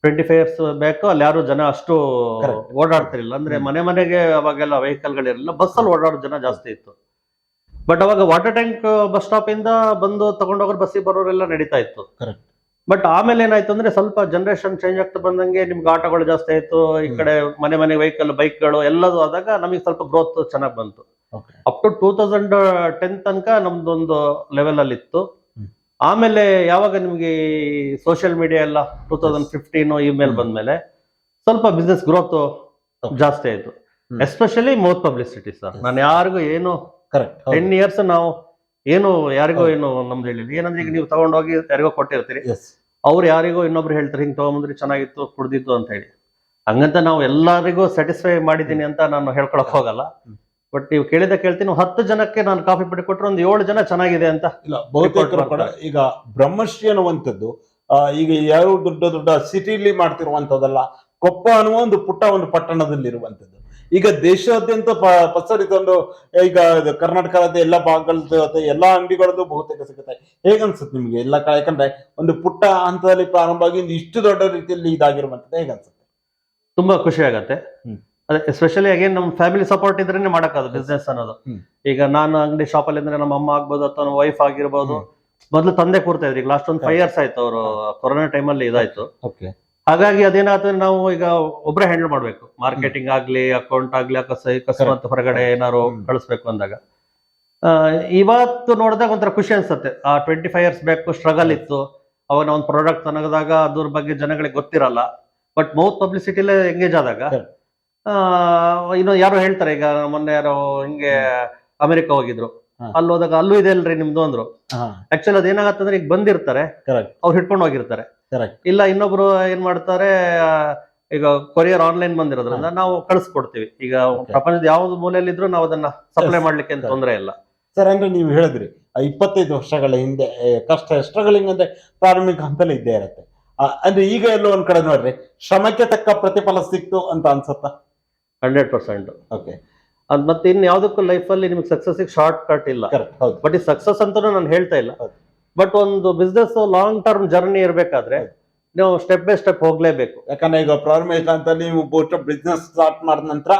ಟ್ವೆಂಟಿ ಫೈವ್ ಇಯರ್ಸ್ ಬ್ಯಾಕ್ ಅಲ್ಲಿ ಯಾರು ಜನ ಅಷ್ಟು. ಓಡಾಡ್ತಿರ್ಲಿಲ್ಲ. ಅಂದ್ರೆ ಮನೆ ಮನೆಗೆ ಅವಾಗೆಲ್ಲ ವೆಹಿಕಲ್ ಗಳಿರಲಿಲ್ಲ. ಬಸ್ಸಲ್ಲಿ ಓಡಾಡೋ ಜನ ಜಾಸ್ತಿ ಇತ್ತು. ಬಟ್ ಅವಾಗ ವಾಟರ್ ಟ್ಯಾಂಕ್ ಬಸ್ ಸ್ಟಾಪ್ ಇಂದ ಬಂದು ತಗೊಂಡೋಗ್ರೆ ಬಸ್ಸಿಗೆ ಬರೋರೆಲ್ಲ ನಡೀತಾ ಇತ್ತು. ಬಟ್ ಆಮೇಲೆ ಏನಾಯ್ತು ಅಂದ್ರೆ ಸ್ವಲ್ಪ ಜನರೇಷನ್ ಚೇಂಜ್ ಆಗ್ತಾ ಬಂದಂಗೆ ನಿಮ್ಗೆ ಆಟೋಗಳು ಜಾಸ್ತಿ ಆಯ್ತು. ಈ ಕಡೆ ಮನೆ ಮನೆ ವೆಹಿಕಲ್ ಬೈಕ್ಗಳು ಎಲ್ಲದೂ ಆದಾಗ ನಮಗೆ ಸ್ವಲ್ಪ ಗ್ರೋತ್ ಚೆನ್ನಾಗಿ ಬಂತು. Up to two thousand ten ತನಕ ನಮ್ದೊಂದು ಲೆವೆಲ್ ಅಲ್ಲಿ ಇತ್ತು. ಆಮೇಲೆ ಯಾವಾಗ ನಿಮಗೆ ಸೋಷಿಯಲ್ ಮೀಡಿಯಾ ಎಲ್ಲ ಟೂ ತೌಸಂಡ್ ಫಿಫ್ಟೀನ್ ಇಮೇಲ್. ಬಂದ್ಮೇಲೆ ಸ್ವಲ್ಪ ಬಿಸ್ನೆಸ್ ಗ್ರೋತ್. ಜಾಸ್ತಿ ಆಯ್ತು. Especially mouth publicity sir. ನಾನು ಯಾರಿಗೂ ಏನು ಕರೆಕ್ಟ್ ಟೆನ್ ಇಯರ್ಸ್ ನಾವು ಏನು ಯಾರಿಗೋ ಏನು ನಮ್ದು ಹೇಳಿಲ್ಲ. ಏನಂದ್ರೆ ಈಗ ನೀವು ತಗೊಂಡೋಗಿ ಯಾರಿಗೋ ಕೊಟ್ಟಿರ್ತೀರಿ. ಅವ್ರು ಯಾರಿಗೋ ಇನ್ನೊಬ್ರು ಹೇಳ್ತಾರೆ ಹಿಂಗೆ ತಗೊಂಬಂದ್ರೆ ಚೆನ್ನಾಗಿತ್ತು ಕುಡ್ದಿತ್ತು ಅಂತ ಹೇಳಿ. ಹಂಗಂತ ನಾವು ಎಲ್ಲರಿಗೂ ಸ್ಯಾಟಿಸ್ಫೈ ಮಾಡಿದ್ದೀನಿ ಅಂತ ನಾನು ಹೇಳ್ಕೊಳಕ್ ಹೋಗಲ್ಲ. ಬಟ್ ನೀವು ಕೇಳಿದ ಕೇಳ್ತೀನಿ ಹತ್ತು ಜನಕ್ಕೆ ನಾನು ಕಾಫಿ ಪುಡಿ ಕೊಟ್ಟರೆ ಒಂದು ಏಳು ಜನ ಚೆನ್ನಾಗಿದೆ ಅಂತ ಇಲ್ಲ ಬಹುತೇಕರು ಕೂಡ ಈಗ ಬ್ರಹ್ಮಶ್ರೀ ಅನ್ನುವಂಥದ್ದು ಈಗ ಯಾವ ದೊಡ್ಡ ದೊಡ್ಡ ಸಿಟಿಲಿ ಮಾಡ್ತಿರುವಂತದ್ದಲ್ಲ ಕೊಪ್ಪ ಅನ್ನುವ ಒಂದು ಪುಟ್ಟ ಒಂದು ಪಟ್ಟಣದಲ್ಲಿ ಇರುವಂತದ್ದು ಈಗ ದೇಶಾದ್ಯಂತ ಪ- ಪಸರಿತೊಂದು ಈಗ ಕರ್ನಾಟಕದ ಎಲ್ಲ ಭಾಗಗಳದ್ದು ಎಲ್ಲಾ ಅಂಗಡಿಗಳದ್ದು ಬಹುತೇಕ ಸಿಗುತ್ತೆ. ಹೇಗನ್ಸುತ್ತೆ ನಿಮ್ಗೆ? ಎಲ್ಲ ಯಾಕಂದ್ರೆ ಒಂದು ಪುಟ್ಟ ಹಂತದಲ್ಲಿ ಪ್ರಾರಂಭ ಆಗಿ ಇಷ್ಟು ದೊಡ್ಡ ರೀತಿಯಲ್ಲಿ ಇದಾಗಿರುವಂತದ್ದು ಹೇಗನ್ಸುತ್ತೆ? ತುಂಬಾ ಖುಷಿ ಆಗತ್ತೆ. ಹ್ಮ್. ಅದೇ ಎಸ್ಪೆಷಲಿ ಅಗೇನ್ ನಮ್ಮ ಫ್ಯಾಮಿಲಿ ಸಪೋರ್ಟ್ ಇದ್ರೇನೆ ಮಾಡಕ್ಕಾಗ ಬಿಸ್ನೆಸ್ ಅನ್ನೋದು. ಈಗ ನಾನು ಅಂಗಡಿ ಶಾಪ್ ಅಲ್ಲಿ ಅಂದ್ರೆ ನಮ್ಮ ಅಮ್ಮ ಆಗ್ಬೋದು ಅಥವಾ ನಮ್ಮ ವೈಫ್ ಆಗಿರ್ಬೋದು. ಮೊದಲು ತಂದೆ ಕೂರ್ತಾ ಇದ್ರಿ. ಈಗ ಲಾಸ್ಟ್ ಒಂದು ಫೈವ್ ಇಯರ್ಸ್ ಆಯ್ತು ಅವರು ಕೊರೋನಾ ಟೈಮಲ್ಲಿ ಇದಾಯ್ತು. ಓಕೆ ಹಾಗಾಗಿ ಅದೇನಾದ್ರೆ ನಾವು ಈಗ ಒಬ್ಬರೇ ಹ್ಯಾಂಡಲ್ ಮಾಡ್ಬೇಕು. ಮಾರ್ಕೆಟಿಂಗ್ ಆಗ್ಲಿ ಅಕೌಂಟ್ ಆಗ್ಲಿ ಅಕಸ್ಮಾತ್ ಹೊರಗಡೆ ಏನಾದ್ರು. ಕಳಿಸ್ಬೇಕು ಅಂದಾಗ. ಇವತ್ತು ನೋಡಿದಾಗ ಒಂಥರ ಖುಷಿ ಅನ್ಸುತ್ತೆ. ಆ twenty five years back struggle ಇತ್ತು. ಅವಾಗ ಒಂದು ಪ್ರಾಡಕ್ಟ್ ತನಗದಾಗ ಅದ್ರ ಬಗ್ಗೆ ಜನಗಳಿಗೆ ಗೊತ್ತಿರಲ್ಲ. ಬಟ್ ಮೌತ್ ಪಬ್ಲಿಸಿಟಿಲೇ ಎಂಗೇಜ್ ಆದಾಗ ಇನ್ನು ಯಾರೋ ಹೇಳ್ತಾರೆ ಈಗ ಮೊನ್ನೆ ಯಾರೋ ಹಿಂಗೆ ಅಮೆರಿಕ ಹೋಗಿದ್ರು. ಅಲ್ಲಿ ಹೋದಾಗ ಅಲ್ಲೂ ಇದೆ ಅಲ್ರಿ ನಿಮ್ದು ಅಂದ್ರು. ಆಕ್ಚುಲಿ ಅದೇನಾಗತ್ತಂದ್ರೆ ಈಗ ಬಂದಿರ್ತಾರೆ. ಅವ್ರು ಹಿಡ್ಕೊಂಡು ಹೋಗಿರ್ತಾರೆ. ಇಲ್ಲ ಇನ್ನೊಬ್ರು ಏನ್ ಮಾಡ್ತಾರೆ ಈಗ ಕೊರಿಯರ್ ಆನ್ಲೈನ್ ಬಂದಿರೋದ್ರಿಂದ ನಾವು ಕಳಿಸ್ಕೊಡ್ತೀವಿ. ಈಗ ಪ್ರಪಂಚದ ಯಾವ್ದು ಮೂಲೆಯಲ್ಲಿ ಇದ್ರೂ ನಾವು ಅದನ್ನ ಸಪ್ಲೈ ಮಾಡ್ಲಿಕ್ಕೆ ಏನ್. ತೊಂದರೆ ಇಲ್ಲ. ಸರ್ ಅಂದ್ರೆ ನೀವು ಹೇಳಿದ್ರಿ ಇಪ್ಪತ್ತೈದು ವರ್ಷಗಳ ಹಿಂದೆ ಕಷ್ಟ ಸ್ಟ್ರಗಲಿಂಗ್ ಅಂದ್ರೆ ಪ್ರಾರಂಭಿಕ ಹಂತಲ್ಲಿ ಇದ್ದೇ ಇರುತ್ತೆ. ಅಂದ್ರೆ ಈಗ ಎಲ್ಲೋ ಒಂದ್ ಕಡೆ ನೋಡ್ರಿ ಶ್ರಮಕ್ಕೆ ತಕ್ಕ ಪ್ರತಿಫಲ ಸಿಕ್ತು ಅಂತ ಅನ್ಸುತ್ತಾ? Hundred percent. ಓಕೆ. ಅದ್ ಮತ್ತೆ ಇನ್ ಯಾವ್ದಕ್ಕೂ ಲೈಫಲ್ಲಿ ನಿಮ್ಗೆ ಸಕ್ಸಸ್ ಶಾರ್ಟ್ ಕಟ್ ಇಲ್ಲ. ಕರೆಕ್ಟ್ ಹೌದು. ಬಟ್ ಈ ಸಕ್ಸಸ್ ಅಂತ ನಾನು ಹೇಳ್ತಾ ಇಲ್ಲ. ಬಟ್ ಒಂದು ಬಿಸ್ನೆಸ್ ಲಾಂಗ್ ಟರ್ಮ್ ಜರ್ನಿ ಇರಬೇಕಾದ್ರೆ ನೀವು ಸ್ಟೆಪ್ ಬೈ ಸ್ಟೆಪ್ ಹೋಗ್ಲೇಬೇಕು. ಯಾಕಂದ್ರೆ ಈಗ ಪ್ರಾರಂಭಿಕ ಅಂತ ನೀವು ಬಿಸ್ನೆಸ್ ಸ್ಟಾರ್ಟ್ ಮಾಡಿದ ನಂತರ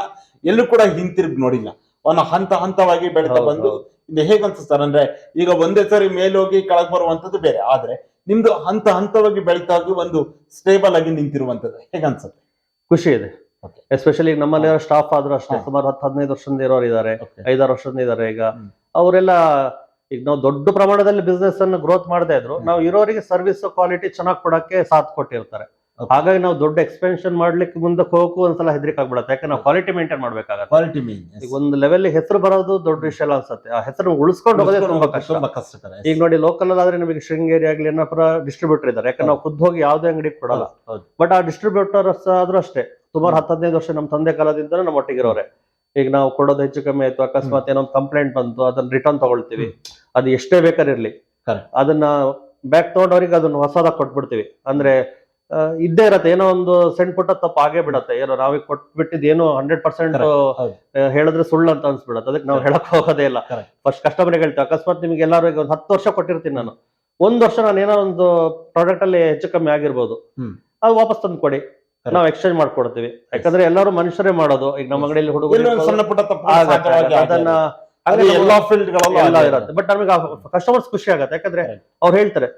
ಎಲ್ಲೂ ಕೂಡ ಹಿಂತಿರುಗಿ ನೋಡಿಲ್ಲ. ಅವನ ಹಂತ ಹಂತವಾಗಿ ಬೆಳೆದ ಬಂದು. ಇದು ಸರ್ ಅನ್ಸುತ್ತಾರೆ ಅಂದ್ರೆ ಈಗ ಒಂದೇ ಸರಿ ಮೇಲೋಗಿ ಕೆಳಗೆ ಬರುವಂತದ್ದು ಬೇರೆ. ಆದ್ರೆ ನಿಮ್ದು ಹಂತ ಹಂತವಾಗಿ ಬೆಳೀತಾ ಹೋಗಿ ಒಂದು ಸ್ಟೇಬಲ್ ಆಗಿ ನಿಂತಿರುವಂತದ್ದು. ಹೇಗೆ ಅನ್ಸುತ್ತೆ? ಖುಷಿ ಇದೆ. ಎಸ್ಪೆಷಲಿ ನಮ್ಮಲ್ಲಿ ಸ್ಟಾಫ್ ಆದ್ರೂ ಅಷ್ಟೇ. ಸುಮಾರು ಹತ್ತು ಹದಿನೈದು ವರ್ಷದಿಂದ ಇರೋರು ಇದ್ದಾರೆ. ಐದಾರು ವರ್ಷದಿಂದ ಇದ್ದಾರೆ ಈಗ. ಅವರೆಲ್ಲ ಈಗ ನಾವು ದೊಡ್ಡ ಪ್ರಮಾಣದಲ್ಲಿ ಬಿಸ್ನೆಸ್ ಅನ್ನು ಗ್ರೋತ್ ಮಾಡದೇ ಇದ್ರು. ನಾವು ಇರೋರಿಗೆ ಸರ್ವಿಸ್ ಕ್ವಾಲಿಟಿ ಚೆನ್ನಾಗಿ ಕೊಡಕ್ಕೆ ಸಾಥ್ ಕೊಟ್ಟಿರ್ತಾರೆ. ಹಾಗಾಗಿ ನಾವು ದೊಡ್ಡ ಎಕ್ಸ್ಪೆನ್ಷನ್ ಮಾಡ್ಲಿಕ್ಕೆ ಮುಂದೆ ಹೋಗಕ್ಕೂ ಒಂದ್ಸಲ ಹೆದರಿಕೆ ಆಗ್ಬಿಡುತ್ತೆ. ಯಾಕಂದ್ರೆ ನಾವು ಕ್ವಾಲಿಟಿ ಮೇಂಟೈನ್ ಮಾಡ್ಬೇಕಾಗತ್ತೆ. ಕ್ವಾಲಿಟಿ ಈಗ ಒಂದು ಲೆವೆಲ್ ಹೆಸರು ಬರೋದು ದೊಡ್ಡ ವಿಷಯ ಅಲ್ಲ ಅನ್ಸುತ್ತೆ. ಆ ಹೆಸರು ಉಳಿಸ್ಕೊಂಡು ಹೋಗೋದೇ ತುಂಬಾ ಕಷ್ಟ. ಈಗ ನೋಡಿ ಲೋಕಲ್ ಆದ್ರೆ ನಮಗೆ ಶೃಂಗೇರಿ ಆಗ್ಲಿ ಏನಪ್ಪ ಡಿಸ್ಟ್ರಿಬ್ಯೂಟರ್ ಇದ್ದಾರೆ. ಯಾಕಂದ್ರೆ ನಾವು ಖುದ್ದು ಹೋಗಿ ಯಾವ್ದೇ ಅಂಗಡಿ ಕೊಡಲ್ಲ. ಬಟ್ ಆ ಡಿಸ್ಟ್ರಿಬ್ಯೂಟರ್ಸ್ ಆದ್ರೂ ಅಷ್ಟೇ. ಸುಮಾರು ಹತ್ತು ಹದಿನೈದು ವರ್ಷ ನಮ್ಮ ತಂದೆ ಕಾಲದಿಂದ ನಮ್ಮ ಒಟ್ಟಿಗಿರೋರೆ. ಈಗ ನಾವು ಕೊಡೋದು ಹೆಚ್ಚು ಕಮ್ಮಿ ಆಯ್ತು ಅಕಸ್ಮಾತ್ ಏನೋ ಕಂಪ್ಲೇಂಟ್ ಬಂತು ಅದನ್ನ ರಿಟರ್ನ್ ತಗೊಳ್ತೀವಿ. ಅದು ಎಷ್ಟೇ ಬೇಕಾದ್ರೆ ಇರ್ಲಿ. Correct. ಅದನ್ನ ಬ್ಯಾಕ್ ತಗೊಂಡವ್ರಿಗೆ ಅದನ್ನ ಹೊಸದಾಗ ಕೊಟ್ಬಿಡ್ತೀವಿ. ಅಂದ್ರೆ ಇದ್ದೇ ಇರತ್ತೆ. ಏನೋ ಒಂದು ಸಣ್ಣ ಪುಟ್ಟ ತಪ್ಪು ಆಗೇ ಬಿಡತ್ತೆ. ಏನೋ ನಾವೀಗ ಕೊಟ್ಬಿಟ್ಟಿದ್ ಏನೋ ಹಂಡ್ರೆಡ್ ಪರ್ಸೆಂಟ್ ಹೇಳಿದ್ರೆ ಸುಳ್ಳು ಅಂತ ಅನ್ಸ್ಬಿಡತ್ತೆ. ಅದಕ್ಕೆ ನಾವು ಹೇಳಕ್ ಹೋಗೋದೇ ಇಲ್ಲ. ಫಸ್ಟ್ ಕಸ್ಟಮರ್ಗೆ ಹೇಳ್ತೀವಿ. ಅಕಸ್ಮಾತ್ ನಿಮ್ಗೆ ಎಲ್ಲರೂ ಈಗ ಒಂದು ಹತ್ತು ವರ್ಷ ಕೊಟ್ಟಿರ್ತೀನಿ ನಾನು. ಒಂದ್ ವರ್ಷ ನಾನು ಏನೋ ಒಂದು ಪ್ರಾಡಕ್ಟ್ ಅಲ್ಲಿ ಹೆಚ್ಚು ಕಮ್ಮಿ ಆಗಿರ್ಬೋದು. ಅದು ವಾಪಸ್ ತಂದು ಕೊಡಿ ನಾವು ಎಕ್ಸ್ಚೇಂಜ್ ಮಾಡ್ಕೊಡ್ತೀವಿ. ಯಾಕಂದ್ರೆ ಎಲ್ಲರೂ ಮನುಷ್ಯರೇ ಮಾಡೋದು. ಈಗ ನಮ್ಮ ಅಂಗಡಿಯಲ್ಲಿ ಹುಡುಗರು ಅದನ್ನ ಅದು ಹಂಗೆ ಎಲ್ಲಾ ಫೀಲ್ಡ್ ಎಲ್ಲ ಇರುತ್ತೆ. ಬಟ್ ನಮಗೆ ಕಸ್ಟಮರ್ಸ್ ಖುಷಿ ಆಗುತ್ತೆ. ಯಾಕಂದ್ರೆ. ಅವ್ರು ಹೇಳ್ತಾರೆ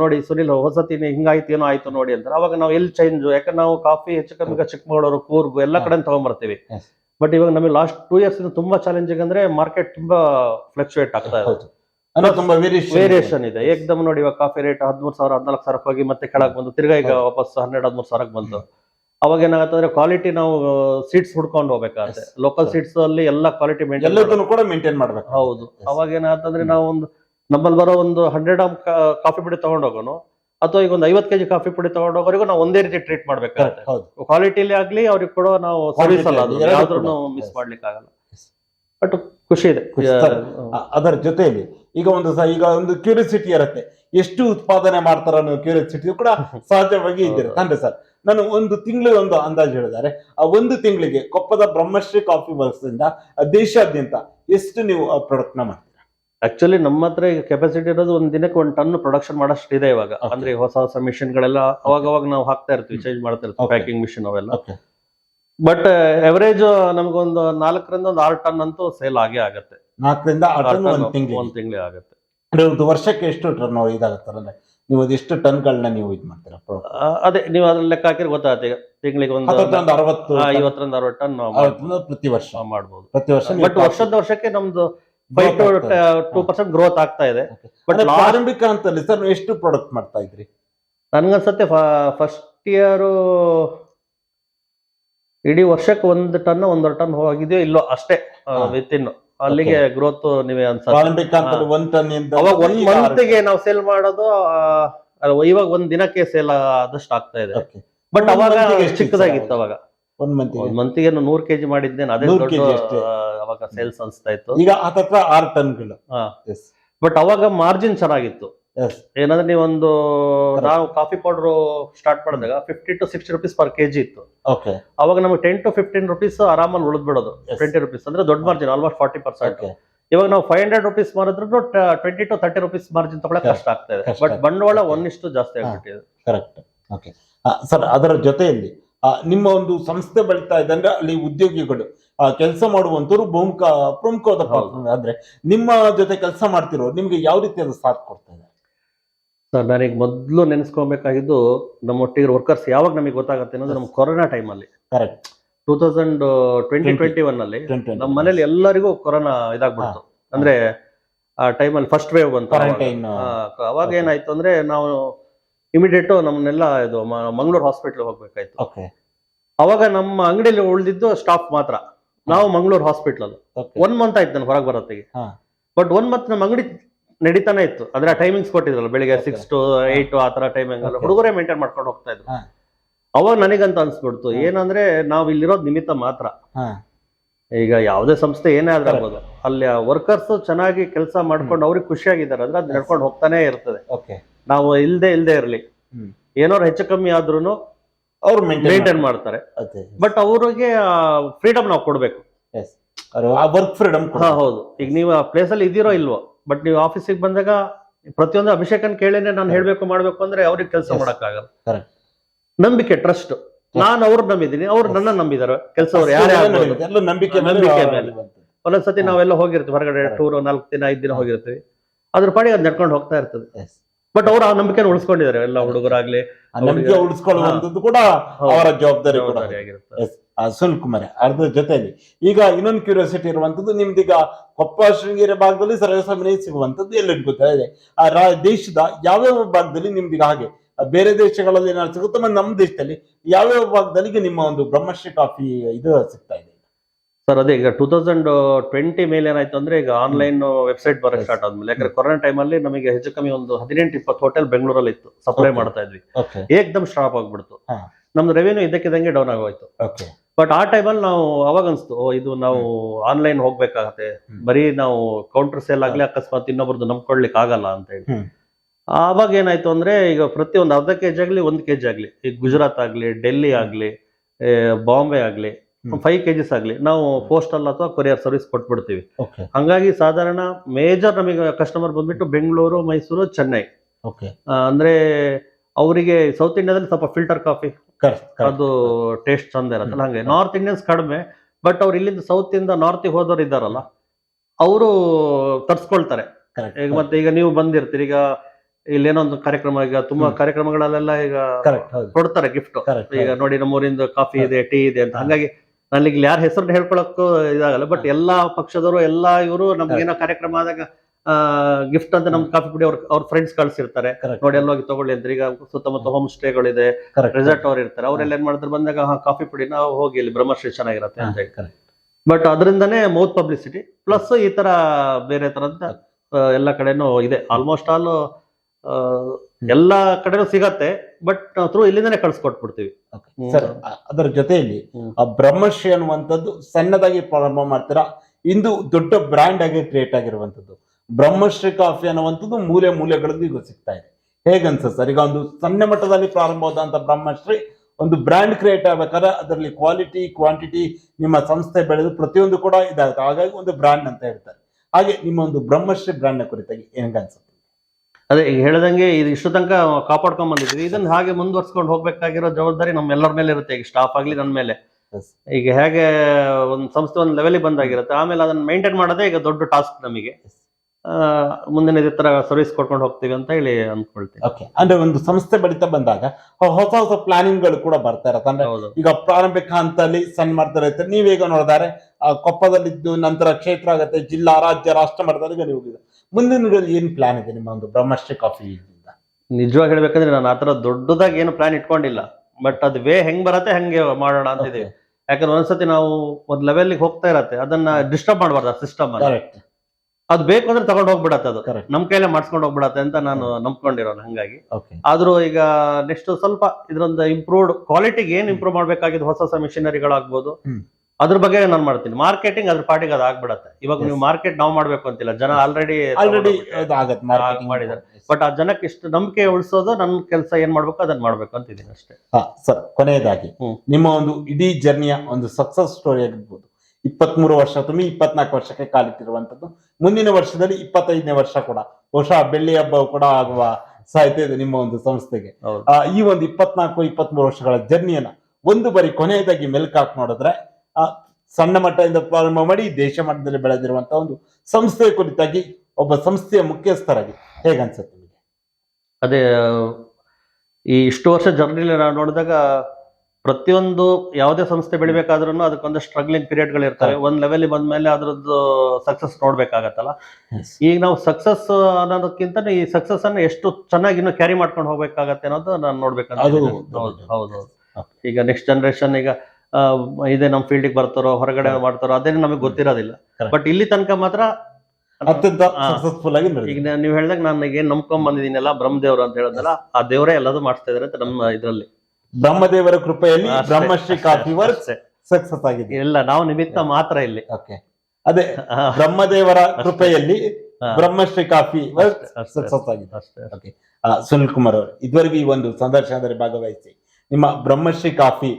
ನೋಡಿ ಸುನಿಲ್ ಹೊಸತಿ ಹಿಂಗಾಯ್ತು ಏನೋ ಆಯ್ತು ನೋಡಿ ಅಂತಾರೆ. ಅವಾಗ ನಾವು ಎಲ್ಲಿ ಚೇಂಜ್ ಯಾಕಂದ್ರೆ ನಾವು ಕಾಫಿ ಹೆಚ್ಚು ಕಮ್ಮಿ ಚಿಕ್ಕಮಗಳೂರು ಕೂರ್ಗು ಎಲ್ಲ ಕಡೆ ತಗೊಂಡ್ಬರ್ತೀವಿ. ಬಟ್ ಇವಾಗ ನಮಗೆ ಲಾಸ್ಟ್ ಟೂ ಇಯರ್ಸ್ ಇಂದ ತುಂಬಾ ಚಾಲೆಂಜಿಂಗ್ ಅಂದ್ರೆ ಮಾರ್ಕೆಟ್ ತುಂಬಾ ಫ್ಲಕ್ಚುಯೇಟ್ ಆಗ್ತಾ ತುಂಬಾ ವೇರಿಯೇಷನ್ ವೇರಿಯೇಷನ್ ಇದೆ. ಏಕ್ದಮ್ ನೋಡಿ ಇವಾಗ ಕಾಫಿ ರೇಟ್ ಹದಿಮೂರು ಸಾವಿರ ಹದಿನಾಲ್ಕು ಸಾವಿರ ಹೋಗಿ ಮತ್ತೆ ಕೆಳಗೆ ಬಂದು ತಿರ್ಗಾ ಈಗ ವಾಪಸ್ ಹನ್ನೆರಡು ಹದಿಮೂರು ಸಾವಿರಕ್ಕೆ ಬಂತು. ಅವಾಗ ಏನಾಗುತ್ತೆ ಅಂದ್ರೆ ಕ್ವಾಲಿಟಿ ನಾವು ಸೀಟ್ಸ್ ಹುಡ್ಕೊಂಡು ಹೋಗ್ಬೇಕಾದ್ರೆ. ಲೋಕಲ್ ಸೀಟ್ಸ್ ಅಲ್ಲಿ ಎಲ್ಲ ಕ್ವಾಲಿಟಿ ಕೂಡ ಮೇಂಟೈನ್ ಮಾಡ್ಬೇಕು. ಹೌದು. ಅವಾಗ ಏನಾಗತ್ತಂದ್ರೆ ನಾವು ಒಂದು ನಮ್ಮಲ್ಲಿ ಬರೋ ಒಂದು ಹಂಡ್ರೆಡ್ ಆಮ್ ಕಾಫಿ ಪುಡಿ ತಗೊಂಡೋಗೋನು ಅಥವಾ ಈಗ ಒಂದು ಐವತ್ತು ಕೆಜಿ ಕಾಫಿ ಪುಡಿ ತಗೊಂಡೋಗೋರಿಗೂ ನಾವು ಒಂದೇ ರೀತಿ ಟ್ರೀಟ್ ಮಾಡ್ಬೇಕಾಗುತ್ತೆ. ಕ್ವಾಲಿಟಿಲಿ ಆಗ್ಲಿ ಅವ್ರಿಗೆ ಕೊಡೋ ನಾವು ಸರ್ವಿಸ್ ಅಲ್ಲ ಅದು. ಯಾವ್ದ್ರೂ ಮಿಸ್ ಮಾಡ್ಲಿಕ್ಕೆ ಆಗಲ್ಲ. ಬಟ್ ಖುಷಿ ಇದೆ. ಅದರ ಜೊತೆಯಲ್ಲಿ ಈಗ ಒಂದು ಈಗ ಒಂದು ಕ್ಯೂರಿಯಾಸಿಟಿ ಇರುತ್ತೆ. ಎಷ್ಟು ಉತ್ಪಾದನೆ ಮಾಡ್ತಾರ ಅನ್ನೋ ಕ್ಯೂರಿಯಾಸಿಟಿ ಕೂಡ ಸಹಜವಾಗಿ ಇದ್ದೀರ. ಅಂದ್ರೆ ಸರ್ ನಾನು ಒಂದು ತಿಂಗಳಿಗೆ ಒಂದು ಅಂದಾಜು ಹೇಳಿದ್ದಾರೆ. ಆ ಒಂದು ತಿಂಗಳಿಗೆ ಕೊಪ್ಪದ ಬ್ರಹ್ಮಶ್ರೀ ಕಾಫಿ ವರ್ಕ್ಸ್ ಇಂದ ದೇಶಾದ್ಯಂತ ಎಷ್ಟು ನೀವು ಪ್ರಾಡಕ್ಟ್ನ ಮಾಡ್ತೀರಾ? ಆಕ್ಚುಲಿ ನಮ್ಮ ಹತ್ರ ಈಗ ಕೆಪಾಸಿಟಿ ಇರೋದು ಒಂದ್ ದಿನಕ್ಕೆ ಒಂದ್ ಟನ್ ಪ್ರೊಡಕ್ಷನ್ ಮಾಡಷ್ಟು ಇದೆ ಇವಾಗ. ಅಂದ್ರೆ ಹೊಸ ಹೊಸ ಮಿಷಿನ್ ಗಳೆಲ್ಲ ಅವಾಗ ಅವಾಗ ನಾವು ಹಾಕ್ತಾ ಇರ್ತೀವಿ ಚೇಂಜ್ ಮಾಡ್ತಾ ಇರ್ತೀವಿ ಪ್ಯಾಕಿಂಗ್ ಮಿಷಿನ್ ಅವೆಲ್ಲ. ಬಟ್ ಎವರೇಜ್ ನಮಗೊಂದು ನಾಲ್ಕರಿಂದ ಒಂದು ಆರು ಟನ್ ಅಂತೂ ಸೇಲ್ ಆಗೇ ಆಗುತ್ತೆ. ನಾಲ್ಕರಿಂದ ಆರು ಟನ್ ಒಂದು ತಿಂಗಳು ಒಂದ್ ತಿಂಗಳು ಆಗತ್ತೆ. ಒಂದು ವರ್ಷಕ್ಕೆ ಎಷ್ಟು ಟನ್ ಇದಾಗುತ್ತಾರೆ ಅಂದ್ರೆ ನೀವು ಅದೆಷ್ಟು ಟನ್ ಟನ್ಗಳನ್ನ ನೀವು ಇದು ಮಾಡ್ತೀರಾ? ಅದೇ ನೀವು ಅದ್ರ ಲೆಕ್ಕ ಹಾಕಿದ್ರೆ ಗೊತ್ತಾಗುತ್ತೆ. ಈಗ ತಿಂಗಳಿಗೆ ಒಂದು ಅರವತ್ತು ಐವತ್ತರಿಂದ ಅರವತ್ತು ಟನ್ ಪ್ರತಿ ವರ್ಷ. ಮಾಡ್ಬೋದು. ಪ್ರತಿ ವರ್ಷ ಬಟ್ ವರ್ಷದ ವರ್ಷಕ್ಕೆ ನಮ್ದು five Growth to two percent growth ಆಗ್ತಾ ಇದೆ. ಬಟ್ ಪ್ರಾರಂಭಿಕ ಹಂತದಲ್ಲಿ ಸರ್ ಎಷ್ಟು ಪ್ರಾಡಕ್ಟ್ ಮಾಡ್ತಾ ಇದ್ರಿ? ನನ್ಗನ್ಸತ್ತೆ ಫಸ್ಟ್ ಇಯರ್ ಇಡೀ ವರ್ಷಕ್ಕೆ ಒಂದ್ ಟನ್ ಒಂದೂವರೆ ಟನ್ ಹೋಗಿದೆಯೋ ಇಲ್ಲೋ ಅಷ್ಟೇ. ವಿತ್ ಇನ್ ಅಲ್ಲಿಗೆ ಗ್ರೋತ್ ನೀವೇ ಅನ್ಸುತ್ತೆ. ಒಂದ್ ಅವಾಗ ನಾವು ಸೇಲ್ ಮಾಡೋದು ಇವಾಗ ಒಂದ್ ದಿನಕ್ಕೆ ಸೇಲ್ ಆದಷ್ಟು ಆಗ್ತಾ ಇದೆ. ಬಟ್ ಅವಾಗ ಚಿಕ್ಕದಾಗಿತ್ತು ಅವಾಗ. ಒಂದ್ ಮಂತ್ ಒಂದ್ ಮಂತಿಗೆ ನೂರ್ ಕೆಜಿ ಮಾಡಿದ್ದೇನೆ ಅದೇ. ಅವಾಗ ಸೇಲ್ಸ್ ಅನ್ಸ್ತಾ ಇತ್ತು. ಈಗ ಆರು ಟನ್ಗಳು. ಬಟ್ ಅವಾಗ ಮಾರ್ಜಿನ್ ಚೆನ್ನಾಗಿತ್ತು. ಏನಂದ್ರೆ ನೀವೊಂದು. ನಾವು ಕಾಫಿ ಪೌಡರ್ ಸ್ಟಾರ್ಟ್ ಮಾಡಿದಾಗ fifty to sixty rupees per KG ಇತ್ತು. ಓಕೆ ಅವಾಗ ನಮಗೆ ಟೆನ್ ಟು ಫಿಫ್ಟೀನ್ ರುಪೀಸ್ ಆರಾಮಲ್ಲಿ ಉಳಿದ್ ಬಿಡೋದು Yes. ಟ್ವೆಂಟಿ ರುಪೀಸ್ ಅಂದ್ರೆ ದೊಡ್ಡ ಮಾರ್ಜಿನ್ ಆಲ್ಮೋಸ್ಟ್ ಫಾರ್ಟಿ ಪರ್ಸೆಂಟ್ ಇವಾಗ ನಾವು five hundred rupees ಮಾರಿದ್ರು twenty to thirty rupees margin ತಗೊಳಕ್ ಕಷ್ಟ ಆಗ್ತಾ ಇದೆ. ಬಟ್. ಬಂಡವಾಳ ಒಂದಿಷ್ಟು ಜಾಸ್ತಿ. ಆಗ್ಬಿಟ್ಟಿದೆ. ಕರೆಕ್ಟ್ ಓಕೆ ಸರ್ ಅದರ ಜೊತೆಯಲ್ಲಿ ನಿಮ್ಮ ಒಂದು ಸಂಸ್ಥೆ ಬೆಳೀತಾ ಇದೆ ಅಂದ್ರೆ ಅಲ್ಲಿ ಉದ್ಯೋಗಿಗಳು ಕೆಲಸ ಮಾಡುವಂತವ್ರು ಪ್ರಮುಖ ಪ್ರಮುಖವಾದ ಪಾತ್ರ. ಅಂದ್ರೆ ನಿಮ್ಮ ಜೊತೆ ಕೆಲಸ ಮಾಡ್ತಿರೋ ನಿಮ್ಗೆ ಯಾವ ರೀತಿಯಾದ ಸಾಥ್ ಕೊಡ್ತಾ ಇದೆ ಸರ್ ನನಗೆ ಮೊದಲು ನೆನೆಸ್ಕೊಬೇಕಾಗಿದ್ದು ನಮ್ಮ ಒಟ್ಟಿಗೆ ವರ್ಕರ್ಸ್ ಯಾವಾಗ ನಮಗೆ ಗೊತ್ತಾಗುತ್ತೆ ಅನ್ನೋದು ನಮ್ಮ ಕೊರೋನಾ ಟೈಮಲ್ಲಿ. ಅಲ್ಲಿ correct two thousand twenty twenty one ಅಲ್ಲಿ ನಮ್ಮ ಮನೇಲಿ ಎಲ್ಲರಿಗೂ ಕೊರೋನಾ ಇದಾಗ್ಬಿಡ್ತು. ಅಂದ್ರೆ ಆ ಟೈಮಲ್ಲಿ ಫಸ್ಟ್ ವೇವ್ ಬಂತು ಅವಾಗ. ಏನಾಯ್ತು ಅಂದ್ರೆ ನಾವು ಇಮಿಡಿಯೇಟ್ ನಮ್ಮನ್ನೆಲ್ಲ ಇದು ಮಂಗಳೂರು ಹಾಸ್ಪಿಟ್ಲ್ ಹೋಗ್ಬೇಕಾಯ್ತು. ಅವಾಗ ನಮ್ಮ ಅಂಗಡಿಯಲ್ಲಿ ಉಳಿದಿದ್ದು ಸ್ಟಾಫ್ ಮಾತ್ರ. ನಾವು ಮಂಗಳೂರು ಹಾಸ್ಪಿಟ್ಲ್ ಒನ್ ಮಂತ್ ಆಯ್ತು ನಾನು ಹೊರಗೆ ಬರೋತ್ತಿಗೆ. ಬಟ್ ಒನ್ ಮಂತ್ ನಮ್ಮ ಅಂಗಡಿ ನಡೀತಾನೆ ಇತ್ತು. ಅಂದ್ರೆ ಟೈಮಿಂಗ್ಸ್ ಕೊಟ್ಟಿದ್ರಲ್ಲ ಬೆಳಿಗ್ಗೆ. ಸಿಕ್ಸ್ ಟು ಏಟ್ ಆ ತರ ಟೈಮಿಂಗ್ ಅಲ್ಲ. ಹುಡುಗರೇ ಮೇಂಟೈನ್ ಮಾಡ್ಕೊಂಡು ಹೋಗ್ತಾ ಇದ್ರು. ಅವಾಗ ನನಗಂತ ಅನ್ಸ್ಬಿಡ್ತು. ಏನಂದ್ರೆ ನಾವ್ ಇಲ್ಲಿರೋದ್ ನಿಮಿತ್ತ ಮಾತ್ರ. ಈಗ ಯಾವುದೇ ಸಂಸ್ಥೆ ಏನೇ ಆದ್ರೆ ಆಗ್ಬೋದು. ಅಲ್ಲಿ ವರ್ಕರ್ಸ್ ಚೆನ್ನಾಗಿ ಕೆಲಸ ಮಾಡ್ಕೊಂಡು ಅವ್ರಿಗೆ ಖುಷಿಯಾಗಿದ್ದಾರೆ ಅಂದ್ರೆ ಅದ್ ನಡ್ಕೊಂಡು ಹೋಗ್ತಾನೆ ಇರ್ತದೆ. ಓಕೆ ನಾವು ಇಲ್ದೆ ಇಲ್ದೆ ಇರ್ಲಿ. ಏನೋ ಹೆಚ್ಚು ಕಮ್ಮಿ ಆದ್ರೂ ಅವ್ರು ಮೇಂಟೈನ್ ಮಾಡ್ತಾರೆ. ಬಟ್ ಅವ್ರಿಗೆ ಫ್ರೀಡಮ್ ನಾವು ಕೊಡ್ಬೇಕು. ವರ್ಕ್ ಫ್ರೀಡಮ್ ಹೌದು. ಈಗ ನೀವು ಆ ಪ್ಲೇಸ್ ಅಲ್ಲಿ ಇದೀರೋ ಇಲ್ವೋ ಬಟ್ ನೀವು ಆಫೀಸಿಗೆ ಬಂದಾಗ ಪ್ರತಿಯೊಂದು ಅಭಿಷೇಕನ್ ಕೇಳೇನೆ ನಾನು ಹೇಳ್ಬೇಕು ಮಾಡ್ಬೇಕು ಅಂದ್ರೆ ಅವ್ರಿಗೆ ಕೆಲಸ. ಮಾಡಕ್ಕಾಗಲ್ಲ. ನಂಬಿಕೆ ಟ್ರಸ್ಟ್ ನಾನು ಅವ್ರು ನಂಬಿದೀನಿ ಅವ್ರು ನನ್ನ ನಂಬಿದಾರೆ ಕೆಲಸ ಅವ್ರು ಯಾರು ನಂಬಿಕೆ ಮೇಲೆ ನಂಬಿಕೆ. ಒಂದೊಂದ್ಸತಿ ನಾವೆಲ್ಲ ಹೋಗಿರ್ತೀವಿ ಹೊರಗಡೆ ಟೂರ್ ನಾಲ್ಕು ದಿನ ಐದು ದಿನ ಹೋಗಿರ್ತೀವಿ. ಅದ್ರ ಪಾಡಿ ಅದ್ ನಡ್ಕೊಂಡು ಹೋಗ್ತಾ ಇರ್ತದೆ. ಬಟ್ ಅವ್ರು ಆ ನಂಬಿಕೆನ ಉಳಿಸ್ಕೊಂಡಿದ್ದಾರೆ ಎಲ್ಲ ಹುಡುಗರಾಗ್ಲಿ ಉಳಿಸ್ಕೊಳ್ಳುವಂತದ್ದು ನಂಬಿಕೆ ಅವ್ರಿಗೆ- ಕೂಡ ಅವರ ಜವಾಬ್ದಾರಿ ಕೂಡ. ಜವಾಬ್ದಾರಿ ಆಗಿರುತ್ತೆ ಎಸ್ ಸುನಿಲ್ ಕುಮಾರ್ ಅದ್ರ ಜೊತೆಯಲ್ಲಿ. ಈಗ ಇನ್ನೊಂದು ಕ್ಯೂರಿಯಾಸಿಟಿ ಇರುವಂತದ್ದು ನಿಮ್ದೀಗ ಕೊಪ್ಪ ಶೃಂಗೇರಿ ಭಾಗದಲ್ಲಿ ಸರ್ವಸಾಮಾನ್ಯ ಸಿಗುವಂತದ್ದು ಎಲ್ಲರಿಗೂ ಗೊತ್ತಿದೆ ಆ ರಾ- ದೇಶದ ಯಾವ್ಯಾವ ಭಾಗದಲ್ಲಿ ನಿಮ್ದೀಗ ಹಾಗೆ ಬೇರೆ ದೇಶಗಳಲ್ಲಿ ಏನಾದ್ರು ಸಿಗುತ್ತೋ ಮತ್ತೆ ನಮ್ಮ ದೇಶದಲ್ಲಿ ಯಾವ್ಯಾವ ಭಾಗದಲ್ಲಿ ನಿಮ್ಮ ಒಂದು ಬ್ರಹ್ಮಶ್ರೀ ಕಾಫಿ ಇದು ಸಿಗ್ತಾ ಇದೆ? ಸರ್ ಅದೇ ಈಗ ಟೂ ತೌಸಂಡ್ ಟ್ವೆಂಟಿ ಮೇಲೆ ಏನಾಯ್ತು ಅಂದ್ರೆ ಈಗ ಆನ್ಲೈನ್ ವೆಬ್ಸೈಟ್ ಬರೋಕೆ ಸ್ಟಾರ್ಟ್ ಆದ್ಮೇಲೆ ಯಾಕಂದ್ರೆ ಕೊರೋನಾ ಟೈಮಲ್ಲಿ ನಮಗೆ ಹೆಚ್ಚು ಕಮ್ಮಿ ಒಂದು ಹದಿನೆಂಟು ಇಪ್ಪತ್ತು ಹೋಟೆಲ್ ಬೆಂಗಳೂರಲ್ಲಿ ಇತ್ತು. ಸಪ್ಲೈ. ಮಾಡ್ತಾ ಇದ್ವಿ. ಏಕ್ದಮ್ ಸ್ಟಾಪ್ ಆಗ್ಬಿಡ್ತು. ನಮ್ದು ರೆವೆನ್ಯೂ ಇದಕ್ಕಿದಂಗೆ ಡೌನ್ ಆಗೋಯ್ತು. ಓಕೆ ಬಟ್ ಆ ಟೈಮಲ್ಲಿ ನಾವು ಅವಾಗ ಅನ್ಸ್ತು ಇದು ನಾವು ಆನ್ಲೈನ್ ಹೋಗ್ಬೇಕಾಗತ್ತೆ. ಬರೀ ನಾವು ಕೌಂಟರ್ ಸೇಲ್ ಆಗ್ಲಿ ಅಕಸ್ಮಾತ್ ಇನ್ನೊಬ್ರದ್ದು ನಂಬ್ಕೊಳ್ಲಿಕ್ಕೆ ಆಗಲ್ಲ ಅಂತ ಹೇಳಿ. ಅವಾಗ ಆವಾಗ ಏನಾಯ್ತು ಅಂದ್ರೆ ಈಗ ಪ್ರತಿ ಒಂದು ಅರ್ಧ ಕೆಜಿ ಆಗ್ಲಿ ಒಂದ್ ಕೆಜಿ ಆಗ್ಲಿ ಈಗ ಗುಜರಾತ್ ಆಗ್ಲಿ ಡೆಲ್ಲಿ ಆಗ್ಲಿ ಬಾಂಬೆ ಆಗ್ಲಿ ಫೈವ್ ಕೆ ಜಿಸ್ ಆಗ್ಲಿ ನಾವು ಪೋಸ್ಟಲ್ ಅಥವಾ ಕೊರಿಯರ್ ಸರ್ವಿಸ್ ಕೊಟ್ಬಿಡ್ತೀವಿ. ಹಂಗಾಗಿ ಸಾಧಾರಣ ಮೇಜರ್ ನಮಗೆ ಕಸ್ಟಮರ್ ಬಂದ್ಬಿಟ್ಟು ಬೆಂಗಳೂರು ಮೈಸೂರು ಚೆನ್ನೈ. ಅಂದ್ರೆ ಅವರಿಗೆ ಸೌತ್ ಇಂಡಿಯಾದಲ್ಲಿ ಸ್ವಲ್ಪ ಫಿಲ್ಟರ್ ಕಾಫಿ ಅದು ಟೇಸ್ಟ್ ಚಂದ ಇರತ್ತಲ್ಲ ಹಂಗೆ ನಾರ್ತ್ ಇಂಡಿಯನ್ಸ್ ಕಡಿಮೆ ಬಟ್ ಅವ್ರು ಇಲ್ಲಿಂದ ಸೌತ್ ಇಂದ ನಾರ್ತ್ ಹೋದವ್ರು ಇದ್ದಾರಲ್ಲ ಅವರು ತರ್ಸ್ಕೊಳ್ತಾರೆ. ಈಗ ಮತ್ತೆ ಈಗ ನೀವು ಬಂದಿರ್ತೀರಿ ಈಗ ಇಲ್ಲೇನೋ ಒಂದು ಕಾರ್ಯಕ್ರಮ ಈಗ ತುಂಬಾ. ಕಾರ್ಯಕ್ರಮಗಳಲ್ಲೆಲ್ಲ ಈಗ ಕೊಡ್ತಾರೆ ಗಿಫ್ಟ್ ಈಗ ನೋಡಿ ನಮ್ಮೂರಿಂದ ಕಾಫಿ ಇದೆ ಟೀ ಇದೆ ಅಂತ. ಹಂಗಾಗಿ ನನಗೆ ಯಾರ ಹೆಸರು ಹೇಳ್ಕೊಳಕ್ಕೂ ಇದಾಗಲ್ಲ ಬಟ್ ಎಲ್ಲಾ ಪಕ್ಷದವರು ಎಲ್ಲಾ ಇವರು ನಮ್ಗೇನೋ ಕಾರ್ಯಕ್ರಮ ಆದಾಗ ಗಿಫ್ಟ್ ಅಂತ ನಮ್ ಕಾಫಿ ಪುಡಿ ಅವ್ರ ಅವ್ರ ಫ್ರೆಂಡ್ಸ್ ಕಳ್ಸಿರ್ತಾರೆ. ನೋಡಿ ಎಲ್ಲೋಗಿ ತಗೊಳ್ಳಿ ಅಂದ್ರೆ. ಈಗ ಸುತ್ತಮುತ್ತ ಹೋಮ್. ಸ್ಟೇಗಳಿದೆ ರೆಸಾರ್ಟ್ ಅವ್ರು ಇರ್ತಾರೆ. ಅವರೆಲ್ಲ ಏನ್ ಮಾಡ್ತಾರೆ? ಬಂದಾಗ ಹಾ ಕಾಫಿ ಪುಡಿ ನಾವು ಹೋಗಿ ಇಲ್ಲಿ ಬ್ರಹ್ಮಶ್ರೀ ಚೆನ್ನಾಗಿರತ್ತೆ ಅಂತ ಹೇಳ್ತಾರೆ. ಬಟ್ ಅದರಿಂದನೇ ಮೌತ್ ಪಬ್ಲಿಸಿಟಿ ಪ್ಲಸ್ ಈ ತರ ಬೇರೆ ತರದ ಎಲ್ಲ ಕಡೆನೂ ಇದೆ. ಆಲ್ಮೋಸ್ಟ್ ಆಲ್ ಎಲ್ಲಾ ಕಡೆನೂ ಸಿಗತ್ತೆ. ಬಟ್ ಥ್ರೂ ಇಲ್ಲಿಂದನೇ ಕಳ್ಸಿಕೊಟ್ಬಿಡ್ತೀವಿ. ಸರ್ ಅದರ ಜೊತೆಯಲ್ಲಿ ಆ ಬ್ರಹ್ಮಶ್ರೀ ಅನ್ನುವಂಥದ್ದು ಸಣ್ಣದಾಗಿ ಪ್ರಾರಂಭ ಮಾಡ್ತೀರಾ? ಇಂದು ದೊಡ್ಡ ಬ್ರ್ಯಾಂಡ್ ಆಗಿ ಕ್ರಿಯೇಟ್ ಆಗಿರುವಂಥದ್ದು. ಬ್ರಹ್ಮಶ್ರೀ ಕಾಫಿ ಅನ್ನುವಂಥದ್ದು ಮೂಲೆ ಮೂಲೆಗಳಲ್ಲಿ ಈಗ ಸಿಗ್ತಾ ಇದೆ. ಹೇಗನ್ಸ ಸರ್? ಈಗ ಒಂದು ಸಣ್ಣ ಮಟ್ಟದಲ್ಲಿ ಪ್ರಾರಂಭವಾದಂತ ಬ್ರಹ್ಮಶ್ರೀ ಒಂದು ಬ್ರ್ಯಾಂಡ್ ಕ್ರಿಯೇಟ್ ಆಗ್ಬೇಕಾದ್ರೆ ಅದರಲ್ಲಿ ಕ್ವಾಲಿಟಿ ಕ್ವಾಂಟಿಟಿ ನಿಮ್ಮ ಸಂಸ್ಥೆ ಬೆಳೆದು ಪ್ರತಿಯೊಂದು ಕೂಡ ಇದಾಗುತ್ತೆ. ಹಾಗಾಗಿ ಒಂದು ಬ್ರ್ಯಾಂಡ್ ಅಂತ ಹೇಳ್ತಾರೆ. ಹಾಗೆ ನಿಮ್ಮ ಒಂದು ಬ್ರಹ್ಮಶ್ರೀ ಬ್ರ್ಯಾಂಡ್ನ ಕುರಿತಾಗಿ ಹೆಂಗನ್ಸುತ್ತೆ? ಅದೇ ಈಗ ಹೇಳ್ದಂಗೆ ಇದು ಇಷ್ಟು ತನಕ ಕಾಪಾಡ್ಕೊಂಡ್ ಬಂದಿದ್ವಿ. ಇದನ್ನ ಹಾಗೆ ಮುಂದುವರ್ಸ್ಕೊಂಡು ಹೋಗ್ಬೇಕಾಗಿರೋ ಜವಾಬ್ದಾರಿ ನಮ್ಮೆಲ್ಲರ ಮೇಲೆ ಇರುತ್ತೆ. ಈಗ ಸ್ಟಾಫ್ ಆಗ್ಲಿ ನನ್ನ ಮೇಲೆ. ಈಗ ಹೇಗೆ ಒಂದು ಸಂಸ್ಥೆ ಒಂದು ಲೆವೆಲ್ ಬಂದಾಗಿರುತ್ತೆ. ಆಮೇಲೆ ಅದನ್ನ ಮೇಂಟೈನ್ ಮಾಡೋದೇ ಈಗ ದೊಡ್ಡ ಟಾಸ್ಕ್ ನಮಗೆ. ಮುಂದಿನ ಇದೇ ತರ ಸರ್ವಿಸ್ ಕೊಡ್ಕೊಂಡು ಹೋಗ್ತೀವಿ ಅಂತ ಹೇಳಿ ಅಂದ್ಕೊಳ್ತೀವಿ. ಓಕೆ ಅಂದ್ರೆ ಒಂದು ಸಂಸ್ಥೆ ಬಡಿತಾ ಬಂದಾಗ ಹೊಸ ಹೊಸ ಪ್ಲಾನಿಂಗ್ಗಳು ಕೂಡ ಬರ್ತಾ ಇರತ್ತೆ. ಅಂದ್ರೆ ಹೌದು. ಈಗ ಪ್ರಾರಂಭಿಕ ಹಂತದಲ್ಲಿ ಸಣ್ಣ ಮಾಡ್ತಾರೆ ನೀವ್ ನೀವೀಗ ನೋಡಿದಾರೆ? ಕೊಪ್ಪದಲ್ಲಿದ್ದು ನಂತರ ಕ್ಷೇತ್ರ ಆಗತ್ತೆ ಜಿಲ್ಲಾ ರಾಜ್ಯ ರಾಷ್ಟ್ರ ಮಟ್ಟದಲ್ಲಿ ನೀವು ಮುಂದಿನ ಏನ್ ಪ್ಲಾನ್ ಇದೆ ನಿಮ್ಮ ಒಂದು ಬ್ರಹ್ಮಶ್ರೀ ಕಾಫಿ ನಿಜವಾಗಿ ಹೇಳ್ಬೇಕಂದ್ರೆ ನಾನು ಆತರ ದೊಡ್ಡದಾಗಿ ಏನು ಪ್ಲಾನ್ ಇಟ್ಕೊಂಡಿಲ್ಲ. ಬಟ್ ಅದು ವೇ ಹೆಂಗ್ ಬರತ್ತೆ ಹಂಗೆ ಮಾಡೋಣ ಅಂತಿದೆ ಯಾಕಂದ್ರೆ ಒಂದ್ಸತಿ ನಾವು ಒಂದ್ ಲೆವೆಲ್ ಹೋಗ್ತಾ ಇರತ್ತೆ. ಅದನ್ನ ಡಿಸ್ಟರ್ಬ್ ಮಾಡಬಾರ್ದು ಸಿಸ್ಟಮ್ ಅನ್ನ ಕರೆಕ್ಟ್ ಅದು ಬೇಕು ಅಂದ್ರೆ ತಗೊಂಡ್ ಹೋಗ್ಬಿಡತ್ತೆ ಅದು. ಕರೆಕ್ಟ್ ನಮ್ ಕೈಲೇ ಮಾಡ್ಸ್ಕೊಂಡು ಹೋಗ್ಬಿಡತ್ತೆ ಅಂತ ನಾನು ನಂಬ್ಕೊಂಡಿರೋನು ಹಂಗಾಗಿ. ಆದ್ರೂ ಈಗ ನೆಕ್ಸ್ಟ್ ಸ್ವಲ್ಪ ಇದ್ರೊಂದು ಇಂಪ್ರೂವ್ಡ್ ಕ್ವಾಲಿಟಿಗೆ ಏನ್ ಇಂಪ್ರೂವ್ ಮಾಡ್ಬೇಕಾಗಿದ್ದು ಹೊಸ ಹೊಸ ಮಿಷಿನರಿಗಳಾಗ್ಬೋದು ಅದ್ರ ಬಗ್ಗೆ ನಾನು ಮಾಡ್ತೀನಿ. ಮಾರ್ಕೆಟಿಂಗ್ ಅದ್ರ ಪಾಟಿಗೆ ಅದು ಆಗ್ಬಿಡತ್ತೆ. ಇವಾಗ ನೀವು ಮಾರ್ಕೆಟ್ ನಾವು ಮಾಡ್ಬೇಕು ಅಂತಿಲ್ಲ. ಜನ ಆಲ್ರೆಡಿ ಆಲ್ರೆಡಿ ಮಾಡಿದ್ದಾರೆ. ಬಟ್ ಆ ಜನಕ್ಕೆ ಇಷ್ಟು ನಂಬಿಕೆ ಉಳಿಸೋದು ನನ್ನ ಕೆಲಸ ಏನ್ ಮಾಡ್ಬೇಕು ಅದನ್ನ ಮಾಡ್ಬೇಕು ಅಂತಿದ್ದೀನಿ ಅಷ್ಟೇ. ಸರ್ ಕೊನೆಯದಾಗಿ ನಿಮ್ಮ ಒಂದು ಇಡೀ ಜರ್ನಿಯ ಒಂದು ಸಕ್ಸಸ್ ಸ್ಟೋರಿ ಆಗಿರ್ಬೋದು. ಇಪ್ಪತ್ಮೂರು ವರ್ಷ ತುಂಬಿ ಇಪ್ಪತ್ನಾಲ್ಕು ವರ್ಷಕ್ಕೆ ಕಾಲಿಟ್ಟಿರುವಂತದ್ದು ಮುಂದಿನ ವರ್ಷದಲ್ಲಿ ಇಪ್ಪತ್ತೈದನೇ ವರ್ಷ ಕೂಡ ಬಹುಶಃ ಬೆಳ್ಳಿ ಹಬ್ಬ ಕೂಡ ಆಗುವ ಸಾಧ್ಯತೆ ಇದೆ ನಿಮ್ಮ ಒಂದು ಸಂಸ್ಥೆಗೆ. ಆ, ಈ ಒಂದು ಇಪ್ಪತ್ನಾಲ್ಕು ಇಪ್ಪತ್ಮೂರು ವರ್ಷಗಳ ಜರ್ನಿಯನ್ನ ಒಂದು ಬಾರಿ ಕೊನೆಯದಾಗಿ ಮೆಲ್ಕ್ ಹಾಕಿ ನೋಡಿದ್ರೆ ಆ, ಸಣ್ಣ ಮಟ್ಟದಿಂದ ಪ್ರಾರಂಭ ಮಾಡಿ ದೇಶ ಮಟ್ಟದಲ್ಲಿ ಬೆಳೆದಿರುವಂತಹ ಒಂದು ಸಂಸ್ಥೆಯ ಕುರಿತಾಗಿ ಒಬ್ಬ ಸಂಸ್ಥೆಯ ಮುಖ್ಯಸ್ಥರಾಗಿ ಹೇಗನ್ಸುತ್ತೆ ನಿಮಗೆ? ಅದೇ ಈ ಇಷ್ಟು ವರ್ಷ ಜರ್ನಿಲಿ ನಾವು ನೋಡಿದಾಗ ಪ್ರತಿಯೊಂದು ಯಾವುದೇ ಸಂಸ್ಥೆ ಬೆಳಿಬೇಕಾದ್ರೂ ಅದಕ್ಕೊಂದು ಸ್ಟ್ರಗ್ಲಿಂಗ್ ಪೀರಿಯಡ್ಗಳು ಇರ್ತವೆ. ಒಂದ್ ಲೆವೆಲ್ ಬಂದ್ಮೇಲೆ ಅದ್ರದ್ದು ಸಕ್ಸಸ್ ನೋಡ್ಬೇಕಾಗತ್ತಲ್ಲ? ಈಗ ನಾವು ಸಕ್ಸಸ್ ಅನ್ನೋದಕ್ಕಿಂತ ಈ ಸಕ್ಸಸ್ ಅನ್ನ ಎಷ್ಟು ಚೆನ್ನಾಗಿ ಇನ್ನು ಕ್ಯಾರಿ ಮಾಡ್ಕೊಂಡು ಹೋಗ್ಬೇಕಾಗತ್ತೆ ಅನ್ನೋದು ನಾನು ನೋಡ್ಬೇಕಂತ ಹೌದು ಹೌದು ಹೌದು. ಈಗ ನೆಕ್ಸ್ಟ್ ಜನರೇಷನ್ ಈಗ ಇದೇ ನಮ್ಮ ಫೀಲ್ಡಿಗೆ ಬರ್ತಾರೋ ಹೊರಗಡೆ ಮಾಡ್ತಾರೋ ಅದೇನು ನಮಗೆ ಗೊತ್ತಿರೋದಿಲ್ಲ. ಬಟ್ ಇಲ್ಲಿ ತನಕ ಮಾತ್ರ ಅತ್ಯಂತ. ಸಕ್ಸಸ್ಫುಲ್ ಆಗಿ ಈಗ ನೀವು ಹೇಳಿದಾಗ ನಾನು ಏನ್ ನಂಬ್ಕೊಂಡ್ ಬಂದಿದ್ದೀನಲ್ಲ ಬ್ರಹ್ಮದೇವ್ರು ಅಂತ ಹೇಳೋದಲ್ಲ ಆ ದೇವರೇ ಎಲ್ಲದೂ ಮಾಡ್ತಾ ಇದಾರೆ ಅಂತ ನಮ್ಮ ಇದ್ರಲ್ಲಿ. ಬ್ರಹ್ಮದೇವರ ಕೃಪೆಯಲ್ಲಿ ಬ್ರಹ್ಮಶ್ರೀ ಕಾಫಿ ವರ್ಕ್ಸ್ ಅಷ್ಟೇ. ಸಕ್ಸಸ್ ಆಗಿದೆ. ಇಲ್ಲ ನಾವು ನಿಮಿತ್ತ ಮಾತ್ರ ಇಲ್ಲಿ. ಓಕೆ ಅದೇ ಬ್ರಹ್ಮದೇವರ ಕೃಪೆಯಲ್ಲಿ ಬ್ರಹ್ಮಶ್ರೀ ಕಾಫಿ ಅಷ್ಟೇ. ಸಕ್ಸಸ್ ಆಗಿದೆ. ಅಷ್ಟೇ ಸುನಿಲ್ ಕುಮಾರ್ ಅವರು ಇದುವರೆಗೂ ಈ ಒಂದು ಸಂದರ್ಶನದಲ್ಲಿ ಭಾಗವಹಿಸಿ ನಿಮ್ಮ ಬ್ರಹ್ಮಶ್ರೀ ಕಾಫಿ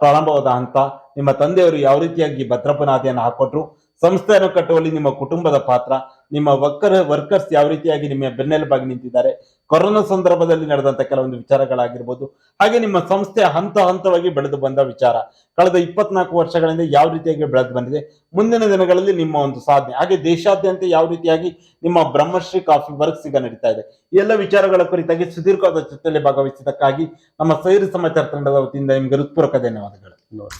ಪ್ರಾರಂಭವಾದ ಹಂತ ನಿಮ್ಮ ತಂದೆಯವರು ಯಾವ ರೀತಿಯಾಗಿ ಭದ್ರಪನಾದಿಯನ್ನು ಹಾಕೊಟ್ರು ಸಂಸ್ಥೆಯನ್ನು ಕಟ್ಟುವಲ್ಲಿ ನಿಮ್ಮ ಕುಟುಂಬದ ಪಾತ್ರ ನಿಮ್ಮ ವರ್ಕರ್ ವರ್ಕರ್ಸ್ ಯಾವ ರೀತಿಯಾಗಿ ನಿಮ್ಮ ಬೆನ್ನೆಲುಬಾಗಿ ನಿಂತಿದ್ದಾರೆ ಕೊರೋನಾ ಸಂದರ್ಭದಲ್ಲಿ ನಡೆದಂತ ಕೆಲವೊಂದು ವಿಚಾರಗಳಾಗಿರ್ಬೋದು, ಹಾಗೆ ನಿಮ್ಮ ಸಂಸ್ಥೆ ಹಂತ ಹಂತವಾಗಿ ಬೆಳೆದು ಬಂದ ವಿಚಾರ. ಕಳೆದ ಇಪ್ಪತ್ನಾಲ್ಕು ವರ್ಷಗಳಿಂದ ಯಾವ ರೀತಿಯಾಗಿ ಬೆಳೆದು ಬಂದಿದೆ? ಮುಂದಿನ ದಿನಗಳಲ್ಲಿ ನಿಮ್ಮ ಒಂದು ಸಾಧನೆ. ಹಾಗೆ ದೇಶಾದ್ಯಂತ ಯಾವ ರೀತಿಯಾಗಿ ನಿಮ್ಮ ಬ್ರಹ್ಮಶ್ರೀ ಕಾಫಿ ವರ್ಕ್ಸ್ ಈಗ ನಡೀತಾ ಇದೆ? ಎಲ್ಲ ವಿಚಾರಗಳ ಕುರಿತಾಗಿ ಸುದೀರ್ಘವಾದ ಚರ್ಚೆಯಲ್ಲಿ ಭಾಗವಹಿಸಿದ್ದಕ್ಕಾಗಿ ನಮ್ಮ ಸೈರಿ ಸಮಾಚಾರ ತಂಡದ ವತಿಯಿಂದ ನಿಮಗೆ ಹೃತ್ಪೂರ್ವಕ ಧನ್ಯವಾದಗಳು. ನೋಡಿ.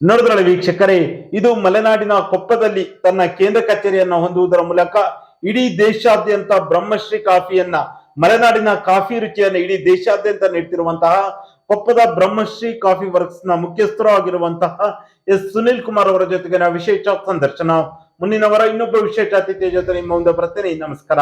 ನೋಡಿದ್ರಲ್ಲ ವೀಕ್ಷಕರೇ, ಇದು ಮಲೆನಾಡಿನ ಕೊಪ್ಪದಲ್ಲಿ ತನ್ನ ಕೇಂದ್ರ ಕಚೇರಿಯನ್ನು ಹೊಂದುವುದರ ಮೂಲಕ ಇಡೀ ದೇಶಾದ್ಯಂತ ಬ್ರಹ್ಮಶ್ರೀ ಕಾಫಿಯನ್ನ ಮಲೆನಾಡಿನ ಕಾಫಿ ರುಚಿಯನ್ನು ಇಡೀ ದೇಶಾದ್ಯಂತ ನೀಡ್ತಿರುವಂತಹ ಕೊಪ್ಪದ ಬ್ರಹ್ಮಶ್ರೀ ಕಾಫಿ ವರ್ಕ್ಸ್ನ ಮುಖ್ಯಸ್ಥರು ಆಗಿರುವಂತಹ ಎಸ್. ಸುನಿಲ್ ಕುಮಾರ್ ಅವರ ಜೊತೆಗಿನ ವಿಶೇಷ ಸಂದರ್ಶನ. ಮುಂದಿನವರ ಇನ್ನೊಬ್ಬ ವಿಶೇಷ ಅತಿಥಿಯ ಜೊತೆ ನಿಮ್ಮ ಒಂದು ಬರ್ತೇನೆ ನಮಸ್ಕಾರ.